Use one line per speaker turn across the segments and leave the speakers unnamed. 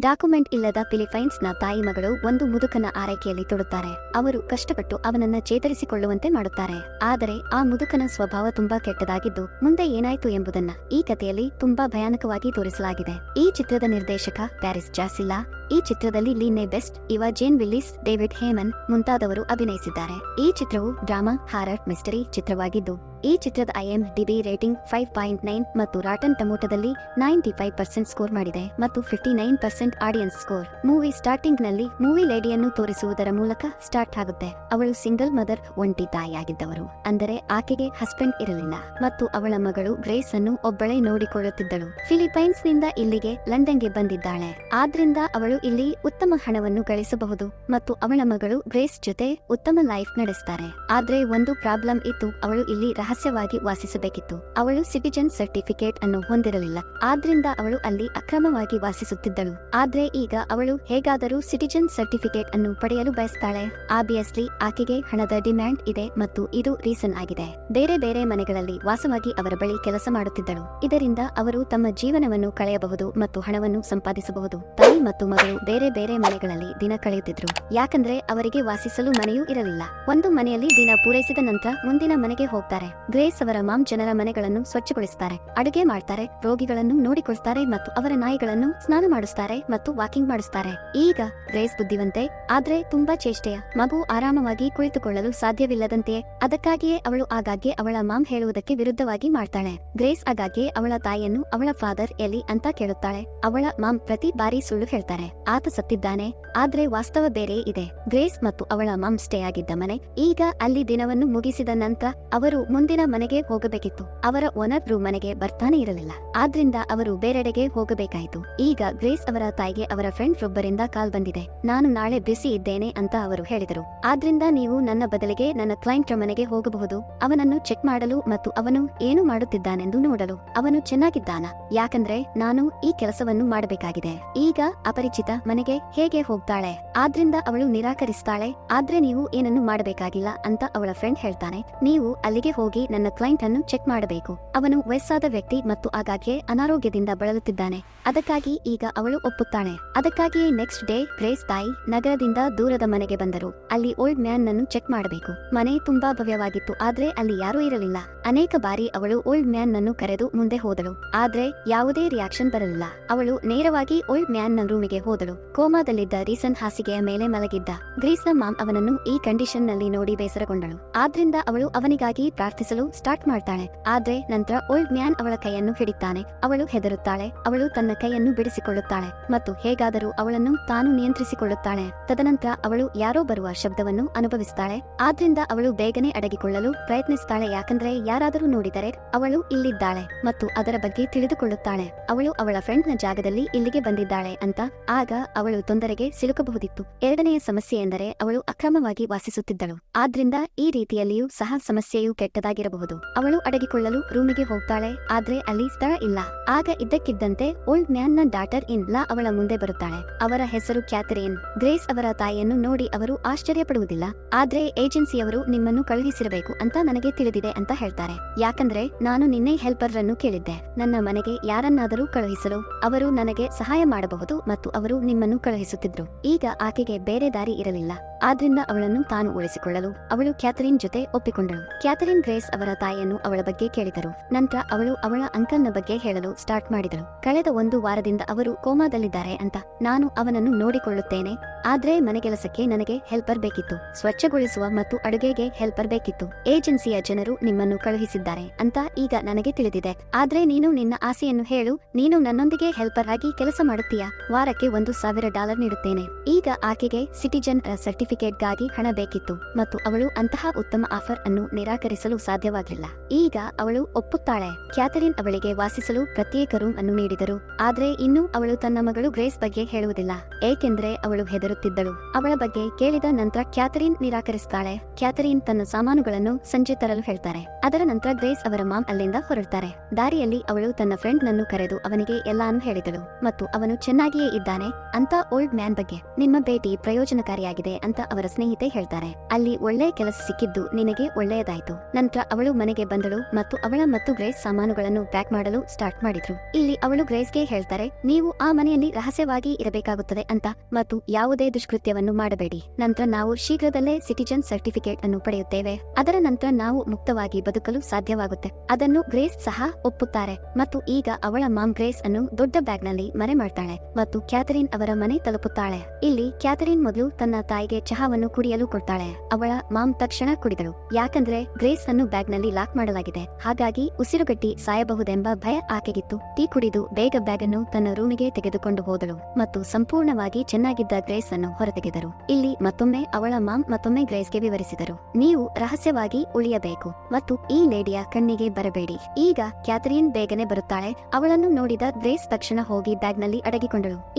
Document ಇಲ್ಲದ ಫಿಲಿಪೈನ್ಸ್ನ ತಾಯಿ ಮಗಳು ಒಂದು ಮುದುಕನ ಆರೈಕೆಯಲ್ಲಿ ತೊಡುತ್ತಾರೆ. ಅವರು ಕಷ್ಟಪಟ್ಟು ಅವನನ್ನ ಚೇತರಿಸಿಕೊಳ್ಳುವಂತೆ ಮಾಡುತ್ತಾರೆ. ಆದರೆ ಆ ಮುದುಕನ ಸ್ವಭಾವ ತುಂಬಾ ಕೆಟ್ಟದಾಗಿದ್ದು ಮುಂದೆ ಏನಾಯ್ತು ಎಂಬುದನ್ನ ಈ ಕಥೆಯಲ್ಲಿ ತುಂಬಾ ಭಯಾನಕವಾಗಿ ತೋರಿಸಲಾಗಿದೆ. ಈ ಚಿತ್ರದ ನಿರ್ದೇಶಕ ಪ್ಯಾರಿಸ್ ಜಾಸಿಲ್ಲಾ ಈ ಚಿತ್ರದಲ್ಲಿ ಲೀನೆ ಬೆಸ್ಟ್, ಇವ ಜೇನ್ ವಿಲ್ಲಿಸ್, ಡೇವಿಡ್ ಹೇಮನ್ ಮುಂತಾದವರು ಅಭಿನಯಿಸಿದ್ದಾರೆ. ಈ ಚಿತ್ರವು ಡ್ರಾಮಾ, ಹಾರರ್, ಮಿಸ್ಟರಿ ಚಿತ್ರವಾಗಿದ್ದು, ಈ ಚಿತ್ರದ IMDb rating five point nine ಮತ್ತು ರಾಟನ್ ಟಮೋಟದಲ್ಲಿ ನೈಂಟಿ ಫೈವ್ ಪರ್ಸೆಂಟ್ ಸ್ಕೋರ್ ಮಾಡಿದೆ ಮತ್ತು fifty nine percent audience score. Movie ಸ್ಟಾರ್ಟಿಂಗ್ನಲ್ಲಿ movie ಲೇಡಿಯನ್ನು ತೋರಿಸುವುದರ ಮೂಲಕ ಸ್ಟಾರ್ಟ್ ಆಗುತ್ತೆ. ಅವಳು ಸಿಂಗಲ್ ಮದರ್, ಒಂಟಿ ತಾಯಿಯಾಗಿದ್ದವರು. ಅಂದರೆ ಆಕೆಗೆ ಹಸ್ಬೆಂಡ್ ಇರಲಿಲ್ಲ ಮತ್ತು ಅವಳ ಮಗಳು ಗ್ರೇಸ್ ಅನ್ನು ಒಬ್ಬಳೇ ನೋಡಿಕೊಳ್ಳುತ್ತಿದ್ದಳು. ಫಿಲಿಪೈನ್ಸ್ನಿಂದ ಇಲ್ಲಿಗೆ ಲಂಡನ್ಗೆ ಬಂದಿದ್ದಾಳೆ. ಆದ್ರಿಂದ ಅವಳು ಇಲ್ಲಿ ಉತ್ತಮ ಹಣವನ್ನು ಗಳಿಸಬಹುದು ಮತ್ತು ಅವಳ ಮಗಳು ಗ್ರೇಸ್ ಜೊತೆ ಉತ್ತಮ ಲೈಫ್ ನಡೆಸ್ತಾರೆ. ಆದ್ರೆ ಒಂದು ಪ್ರಾಬ್ಲಮ್ ಇತ್ತು ಅವಳು ಇಲ್ಲಿ ರಹಸ್ಯವಾಗಿ ವಾಸಿಸಬೇಕಿತ್ತು. ಅವಳು ಸಿಟಿಜನ್ ಸರ್ಟಿಫಿಕೇಟ್ ಅನ್ನು ಹೊಂದಿರಲಿಲ್ಲ. ಆದ್ರಿಂದ ಅವಳು ಅಲ್ಲಿ ಅಕ್ರಮವಾಗಿ ವಾಸಿಸುತ್ತಿದ್ದಳು. ಆದ್ರೆ ಈಗ ಅವಳು ಹೇಗಾದರೂ ಸಿಟಿಜನ್ ಸರ್ಟಿಫಿಕೇಟ್ ಅನ್ನು ಪಡೆಯಲು ಬಯಸ್ತಾಳೆ? ಆಬ್ವಿಯಸ್ಲಿ ಆಕೆಗೆ ಹಣದ ಡಿಮ್ಯಾಂಡ್ ಇದೆ ಮತ್ತು ಇದು ರೀಸನ್ ಆಗಿದೆ. ಬೇರೆ ಬೇರೆ ಮನೆಗಳಲ್ಲಿ ವಾಸವಾಗಿ ಅವರ ಬಳಿ ಕೆಲಸ ಮಾಡುತ್ತಿದ್ದಳು. ಇದರಿಂದ ಅವರು ತಮ್ಮ ಜೀವನವನ್ನು ಕಳೆಯಬಹುದು ಮತ್ತು ಹಣವನ್ನು ಸಂಪಾದಿಸಬಹುದು. ತಾಯಿ ಮತ್ತು ಮಗಳು ಬೇರೆ ಬೇರೆ ಮನೆಗಳಲ್ಲಿ ದಿನ ಕಳೆಯುತ್ತಿದ್ರು. ಯಾಕಂದ್ರೆ ಅವರಿಗೆ ವಾಸಿಸಲು ಮನೆಯೂ ಇರಲಿಲ್ಲ. ಒಂದು ಮನೆಯಲ್ಲಿ ದಿನ ಪೂರೈಸಿದ ನಂತರ ಮುಂದಿನ ಮನೆಗೆ ಹೋಗ್ತಾರೆ. ಗ್ರೇಸ್ ಅವರ ಮಾಮ್ ಜನರ ಮನೆಗಳನ್ನು ಸ್ವಚ್ಛಗೊಳಿಸುತ್ತಾರೆ ಅಡುಗೆ ಮಾಡ್ತಾರೆ, ರೋಗಿಗಳನ್ನು ನೋಡಿಕೊಳ್ತಾರೆ ಮತ್ತು ಅವರ ನಾಯಿಗಳನ್ನು ಸ್ನಾನ ಮಾಡಿಸ್ತಾರೆ ಮತ್ತು ವಾಕಿಂಗ್ ಮಾಡಿಸ್ತಾರೆ. ಈಗ ಗ್ರೇಸ್ ಬುದ್ಧಿವಂತೆ, ಆದ್ರೆ ತುಂಬಾ ಚೇಷ್ಟೆಯ. ಮಗು ಆರಾಮವಾಗಿ ಕುಳಿತುಕೊಳ್ಳಲು ಸಾಧ್ಯವಿಲ್ಲದಂತೆಯೇ, ಅದಕ್ಕಾಗಿಯೇ ಅವಳು ಆಗಾಗ್ಗೆ ಅವಳ ಮಾಮ್ ಹೇಳುವುದಕ್ಕೆ ವಿರುದ್ಧವಾಗಿ ಮಾಡ್ತಾಳೆ. ಗ್ರೇಸ್ ಆಗಾಗ್ಗೆ ಅವಳ ತಾಯಿಯನ್ನು ಅವಳ ಫಾದರ್ ಎಲ್ಲಿ ಅಂತ ಕೇಳುತ್ತಾಳೆ. ಅವಳ ಮಾಮ್ ಪ್ರತಿ ಬಾರಿ ಸುಳ್ಳು ಹೇಳ್ತಾರೆ. ಆತ ಸತ್ತಿದ್ದಾನೆ, ಆದ್ರೆ ವಾಸ್ತವ ಬೇರೆ ಇದೆ. ಗ್ರೇಸ್ ಮತ್ತು ಅವಳ ಮಮ್ ಸ್ಟೇ ಆಗಿದ್ದ ಮನೆ, ಈಗ ಅಲ್ಲಿ ದಿನವನ್ನು ಮುಗಿಸಿದ ನಂತರ ಅವರು ಮುಂದಿನ ಮನೆಗೆ ಹೋಗಬೇಕಿತ್ತು. ಅವರ ಓನರ್ ರು ಮನೆಗೆ ಬರ್ತಾನೆ ಇರಲಿಲ್ಲ. ಆದ್ರಿಂದ ಅವರು ಬೇರೆಡೆಗೆ ಹೋಗಬೇಕಾಯಿತು. ಈಗ ಗ್ರೇಸ್ ಅವರ ತಾಯಿಗೆ ಅವರ ಫ್ರೆಂಡ್ ಒಬ್ಬರಿಂದ ಕಾಲ್ ಬಂದಿದೆ. ನಾನು ನಾಳೆ ಬಿಸಿ ಇದ್ದೇನೆ ಅಂತ ಅವರು ಹೇಳಿದರು. ಆದ್ರಿಂದ ನೀವು ನನ್ನ ಬದಲಿಗೆ ನನ್ನ ಕ್ಲೈಂಟ್ ಮನೆಗೆ ಹೋಗಬಹುದು. ಅವನನ್ನು ಚೆಕ್ ಮಾಡಲು ಮತ್ತು ಅವನು ಏನು ಮಾಡುತ್ತಿದ್ದಾನೆಂದು ನೋಡಲು. ಅವನು ಚೆನ್ನಾಗಿದ್ದಾನ? ಯಾಕಂದ್ರೆ ನಾನು ಈ ಕೆಲಸವನ್ನು ಮಾಡಬೇಕಾಗಿದೆ. ಈಗ ಅಪರಿಚಿತ ಮನೆಗೆ ಹೇಗೆ ಹೋಗ್ತಾಳೆ? ಆದ್ರಿಂದ ಅವಳು ನಿರಾಕರಿಸ್ತಾಳೆ. ಆದ್ರೆ ನೀವು ಏನನ್ನು ಮಾಡಬೇಕಾಗಿಲ್ಲ ಅಂತ ಅವಳ ಫ್ರೆಂಡ್ ಹೇಳ್ತಾನೆ. ನೀವು ಅಲ್ಲಿಗೆ ಹೋಗಿ ನನ್ನ ಕ್ಲೈಂಟ್ ಅನ್ನು ಚೆಕ್ ಮಾಡಬೇಕು. ಅವನು ವಯಸ್ಸಾದ ವ್ಯಕ್ತಿ ಮತ್ತು ಆಗಾಗ್ಗೆ ಅನಾರೋಗ್ಯದಿಂದ ಬಳಲುತ್ತಿದ್ದಾನೆ. ಅದಕ್ಕಾಗಿ ಈಗ ಅವಳು ಒಪ್ಪುತ್ತಾಳೆ. ಅದಕ್ಕಾಗಿಯೇ ನೆಕ್ಸ್ಟ್ ಡೇ ಗ್ರೇಸ್ ತಾಯಿ ನಗರದಿಂದ ದೂರದ ಮನೆಗೆ ಬಂದರು. ಅಲ್ಲಿ ಓಲ್ಡ್ ಮ್ಯಾನ್ ಅನ್ನು ಚೆಕ್ ಮಾಡಬೇಕು. ಮನೆ ತುಂಬಾ ಭವ್ಯವಾಗಿತ್ತು. ಆದ್ರೆ ಅಲ್ಲಿ ಯಾರೂ ಇರಲಿಲ್ಲ. ಅನೇಕ ಬಾರಿ ಅವಳು ಓಲ್ಡ್ ಮ್ಯಾನ್ ನನ್ನು ಕರೆದು ಮುಂದೆ ಹೋದಳು. ಆದ್ರೆ ಯಾವುದೇ ರಿಯಾಕ್ಷನ್ ಬರಲಿಲ್ಲ. ಅವಳು ನೇರವಾಗಿ ಓಲ್ಡ್ ಮ್ಯಾನ್ನ ರೂಮಿಗೆ ಹೋದಳು. ಕೋಮಾದಲ್ಲಿದ್ದ ರೀಸನ್ ಹಾಸಿಗೆಯ ಮೇಲೆ ಮಲಗಿದ್ದ. ಗ್ರೀಸ್ನ ಮಾಮ್ ಅವನನ್ನು ಈ ಕಂಡೀಷನ್ನಲ್ಲಿ ನೋಡಿ ಬೇಸರಗೊಂಡಳು. ಆದ್ರಿಂದ ಅವಳು ಅವನಿಗಾಗಿ ಪ್ರಾರ್ಥಿಸಲು ಸ್ಟಾರ್ಟ್ ಮಾಡ್ತಾಳೆ. ಆದ್ರೆ ನಂತರ ಓಲ್ಡ್ ಮ್ಯಾನ್ ಅವಳ ಕೈಯನ್ನು ಹಿಡಿತಾನೆ. ಅವಳು ಹೆದರುತ್ತಾಳೆ. ಅವಳು ತನ್ನ ಕೈಯನ್ನು ಬಿಡಿಸಿಕೊಳ್ಳುತ್ತಾಳೆ. ಮತ್ತು ಹೇಗಾದರೂ ಅವಳನ್ನು ತಾನು ನಿಯಂತ್ರಿಸಿಕೊಳ್ಳುತ್ತಾಳೆ. ತದನಂತರ ಅವಳು ಯಾರೋ ಬರುವ ಶಬ್ದವನ್ನು ಅನುಭವಿಸುತ್ತಾಳೆ ಆದ್ರಿಂದ ಅವಳು ಬೇಗನೆ ಅಡಗಿಕೊಳ್ಳಲು ಪ್ರಯತ್ನಿಸುತ್ತಾಳೆ ಯಾಕಂದ್ರೆ ಯಾರಾದರೂ ನೋಡಿದರೆ ಅವಳು ಇಲ್ಲಿದ್ದಾಳೆ ಮತ್ತು ಅದರ ಬಗ್ಗೆ ತಿಳಿದುಕೊಳ್ಳುತ್ತಾಳೆ. ಅವಳು ಅವಳ ಫ್ರೆಂಡ್ನ ಜಾಗದಲ್ಲಿ ಇಲ್ಲಿಗೆ ಬಂದಿದ್ದಾಳೆ ಅಂತ ಆಗ ಅವಳು ತೊಂದರೆಗೆ ಸಿಲುಕಬಹುದಿತ್ತು. ಎರಡನೆಯ ಸಮಸ್ಯೆ ಎಂದರೆ ಅವಳು ಅಕ್ರಮವಾಗಿ ವಾಸಿಸುತ್ತಿದ್ದಳು. ಆದ್ರಿಂದ ಈ ರೀತಿಯಲ್ಲಿಯೂ ಸಹ ಸಮಸ್ಯೆಯು ಕೆಟ್ಟದಾಗಿರಬಹುದು. ಅವಳು ಅಡಗಿಕೊಳ್ಳಲು ರೂಮಿಗೆ ಹೋಗ್ತಾಳೆ, ಆದ್ರೆ ಅಲ್ಲಿ ಸ್ಥಳ ಇಲ್ಲ. ಆಗ ಇದ್ದಕ್ಕಿದ್ದಂತೆ ಓಲ್ಡ್ ಮ್ಯಾನ್ನ ಡಾಟರ್ ಇನ್ ಲಾ ಅವಳ ಮುಂದೆ ಬರುತ್ತಾಳೆ. ಅವರ ಹೆಸರು ಕ್ಯಾಥರಿನ್. ಗ್ರೇಸ್ ಅವರ ತಾಯಿಯನ್ನು ನೋಡಿ ಅವರು ಆಶ್ಚರ್ಯ ಪಡುವುದಿಲ್ಲ ಆದ್ರೆ ಏಜೆನ್ಸಿಯವರು ನಿಮ್ಮನ್ನು ಕಳುಹಿಸಿರಬೇಕು ಅಂತ ನನಗೆ ತಿಳಿದಿದೆ ಅಂತ ಹೇಳ್ತಾರೆ. ಯಾಕಂದ್ರೆ ನಾನು ನಿನ್ನೆ ಹೆಲ್ಪರ್ ರನ್ನು ಕೇಳಿದ್ದೆ. ನನ್ನ ಮನೆಗೆ ಯಾರನ್ನಾದರೂ ಕಳುಹಿಸಲು ಅವರು ನನಗೆ ಸಹಾಯ ಮಾಡಬಹುದು ಮತ್ತು ಅವರು ನಿಮ್ಮನ್ನು ಕಳುಹಿಸುತ್ತಿದ್ರು. ಈಗ ಆಕೆಗೆ ಬೇರೆ ದಾರಿ ಇರಲಿಲ್ಲ. ಆದ್ರಿಂದ ಅವಳನ್ನು ತಾನು ಉಳಿಸಿಕೊಳ್ಳಲು ಅವಳು ಕ್ಯಾಥರಿನ್ ಜೊತೆ ಒಪ್ಪಿಕೊಂಡಳು. ಕ್ಯಾಥರಿನ್ ಗ್ರೇಸ್ ಅವರ ತಾಯಿಯನ್ನು ಅವಳ ಬಗ್ಗೆ ಕೇಳಿದರು. ನಂತರ ಅವಳು ಅವಳ ಅಂಕಲ್ನ ಬಗ್ಗೆ ಹೇಳಲು ಸ್ಟಾರ್ಟ್ ಮಾಡಿದಳು. ಕಳೆದ ಒಂದು ವಾರದಿಂದ ಅವರು ಕೋಮಾದಲ್ಲಿದ್ದಾರೆ ಅಂತ ನಾನು ಅವನನ್ನು ನೋಡಿಕೊಳ್ಳುತ್ತೇನೆ. ಆದ್ರೆ ಮನೆಗೆಲಸಕ್ಕೆ ನನಗೆ ಹೆಲ್ಪರ್ ಬೇಕಿತ್ತು. ಸ್ವಚ್ಛಗೊಳಿಸುವ ಮತ್ತು ಅಡುಗೆಗೆ ಹೆಲ್ಪರ್ ಬೇಕಿತ್ತು. ಏಜೆನ್ಸಿಯ ಜನರು ನಿಮ್ಮನ್ನು ಕಳುಹಿಸಿದ್ದಾರೆ ಅಂತ ಈಗ ನನಗೆ ತಿಳಿದಿದೆ. ಆದ್ರೆ ನೀನು ನಿನ್ನ ಆಸೆಯನ್ನು ಹೇಳು. ನೀನು ನನ್ನೊಂದಿಗೆ ಹೆಲ್ಪರ್ ಆಗಿ ಕೆಲಸ ಮಾಡುತ್ತೀಯಾ? ವಾರಕ್ಕೆ ಒಂದು ಸಾವಿರ ಡಾಲರ್ ನೀಡುತ್ತೇನೆ. ಈಗ ಆಕೆಗೆ ಸಿಟಿಜನ್ ಸರ್ಟಿಫಿಕೇಟ್ಗಾಗಿ ಹಣ ಬೇಕಿತ್ತು ಮತ್ತು ಅವಳು ಅಂತಹ ಉತ್ತಮ ಆಫರ್ ಅನ್ನು ನಿರಾಕರಿಸಲು ಸಾಧ್ಯವಾಗಿಲ್ಲ. ಈಗ ಅವಳು ಒಪ್ಪುತ್ತಾಳೆ. ಕ್ಯಾಥರಿನ್ ಅವಳಿಗೆ ವಾಸಿಸಲು ಪ್ರತ್ಯೇಕ ರೂಮ್ ಅನ್ನು ನೀಡಿದರು. ಆದ್ರೆ ಇನ್ನೂ ಅವಳು ತನ್ನ ಮಗಳು ಗ್ರೇಸ್ ಬಗ್ಗೆ ಹೇಳುವುದಿಲ್ಲ. ಏಕೆಂದರೆ ಅವಳು ಹೆದರುತ್ತಿದ್ದಳು. ಅವಳ ಬಗ್ಗೆ ಕೇಳಿದ ನಂತರ ಕ್ಯಾಥರಿನ್ ನಿರಾಕರಿಸುತ್ತಾಳೆ ಕ್ಯಾಥರಿನ್ ತನ್ನ ಸಾಮಾನುಗಳನ್ನು ಸಂಜೆ ತರಲು ಹೇಳ್ತಾರೆ. ಅದರ ನಂತರ ಗ್ರೇಸ್ ಅವರ ಮಾಮ್ ಅಲ್ಲಿಂದ ಹೊರಡ್ತಾರೆ. ದಾರಿಯಲ್ಲಿ ಅವಳು ತನ್ನ ಫ್ರೆಂಡ್ ನನ್ನು ಕರೆದು ಅವನಿಗೆ ಎಲ್ಲಾನು ಹೇಳಿದಳು ಮತ್ತು ಅವನು ಚೆನ್ನಾಗಿಯೇ ಇದ್ದಾನೆ ಅಂತ ಓಲ್ಡ್ ಮ್ಯಾನ್ ಬಗ್ಗೆ ನಿಮ್ಮ ಭೇಟಿ ಪ್ರಯೋಜನಕಾರಿಯಾಗಿದೆ ಅಂತ ಅವರ ಸ್ನೇಹಿತೆ ಹೇಳ್ತಾರೆ. ಅಲ್ಲಿ ಒಳ್ಳೆ ಕೆಲಸ ಸಿಕ್ಕಿದ್ದು ನಿನಗೆ ಒಳ್ಳೆಯದಾಯ್ತು. ನಂತರ ಅವಳು ಮನೆಗೆ ಬಂದಳು ಮತ್ತು ಅವಳ ಮತ್ತು ಗ್ರೇಸ್ ಸಾಮಾನುಗಳನ್ನು ಪ್ಯಾಕ್ ಮಾಡಲು ಸ್ಟಾರ್ಟ್ ಮಾಡಿದ್ರು. ಇಲ್ಲಿ ಅವಳು ಗ್ರೇಸ್ಗೆ ಹೇಳ್ತಾರೆ, ನೀವು ಆ ಮನೆಯಲ್ಲಿ ರಹಸ್ಯವಾಗಿ ಇರಬೇಕಾಗುತ್ತದೆ ಅಂತ ಮತ್ತು ಯಾವುದೇ ದುಷ್ಕೃತ್ಯವನ್ನು ಮಾಡಬೇಡಿ. ನಂತರ ನಾವು ಶೀಘ್ರದಲ್ಲೇ ಸಿಟಿಜನ್ ಸರ್ಟಿಫಿಕೇಟ್ ಅನ್ನು ಪಡೆಯುತ್ತೇವೆ. ಅದರ ನಂತರ ನಾವು ಮುಕ್ತವಾಗಿ ಬದುಕಲು ಸಾಧ್ಯವಾಗುತ್ತೆ. ಅದನ್ನು ಗ್ರೇಸ್ ಸಹ ಒಪ್ಪುತ್ತಾರೆ ಮತ್ತು ಈಗ ಅವಳ ಮಾಮ್ ಗ್ರೇಸ್ ಅನ್ನು ದೊಡ್ಡ ಬ್ಯಾಗ್ನಲ್ಲಿ ಮರೆ ಮಾಡ್ತಾಳೆ ಮತ್ತು ಕ್ಯಾಥರಿನ್ ಅವರ ಮನೆ ತಲುಪುತ್ತಾಳೆ. ಇಲ್ಲಿ ಕ್ಯಾಥರಿನ್ ಮೊದಲು ತನ್ನ ತಾಯಿಗೆ ಚಹಾವನ್ನು ಕುಡಿಯಲು ಕೊಡ್ತಾಳೆ. ಅವಳ ಮಾಮ್ ತಕ್ಷಣ ಕುಡಿದಳು. ಯಾಕಂದ್ರೆ ಗ್ರೇಸ್ ಅನ್ನು ಬ್ಯಾಗ್ನಲ್ಲಿ ಲಾಕ್ ಮಾಡಲಾಗಿದೆ. ಹಾಗಾಗಿ ಉಸಿರುಗಟ್ಟಿ ಸಾಯಬಹುದೆಂಬ ಭಯ ಆಕೆಗಿತ್ತು. ಟೀ ಕುಡಿದು ಬೇಗ ಬ್ಯಾಗ್ ಅನ್ನು ತನ್ನ ರೂಮಿಗೆ ತೆಗೆದುಕೊಂಡು ಹೋದಳು ಮತ್ತು ಸಂಪೂರ್ಣವಾಗಿ ಚೆನ್ನಾಗಿದ್ದ ಗ್ರೇಸ್ ಅನ್ನು ಹೊರತೆಗೆದರು. ಇಲ್ಲಿ ಮತ್ತೊಮ್ಮೆ ಅವಳ ಮಾಮ್ ಮತ್ತೊಮ್ಮೆ ಗ್ರೇಸ್ಗೆ ವಿವರಿಸಿದರು. ನೀವು ರಹಸ್ಯವಾಗಿ ಉಳಿಯಬೇಕು ಮತ್ತು ಈ ಲೇಡಿಯ ಕಣ್ಣಿಗೆ ಬರಬೇಡಿ. ಈಗ ಕ್ಯಾಥರಿನ್ ಬೇಗನೆ ಬರುತ್ತಾಳೆ. ಅವಳನ್ನು ನೋಡಿದ ಗ್ರೇಸ್ ತಕ್ಷಣ ಹೋಗಿ ಬ್ಯಾಗ್ನಲ್ಲಿ ಅಡಗಿಕೊಂಡಳು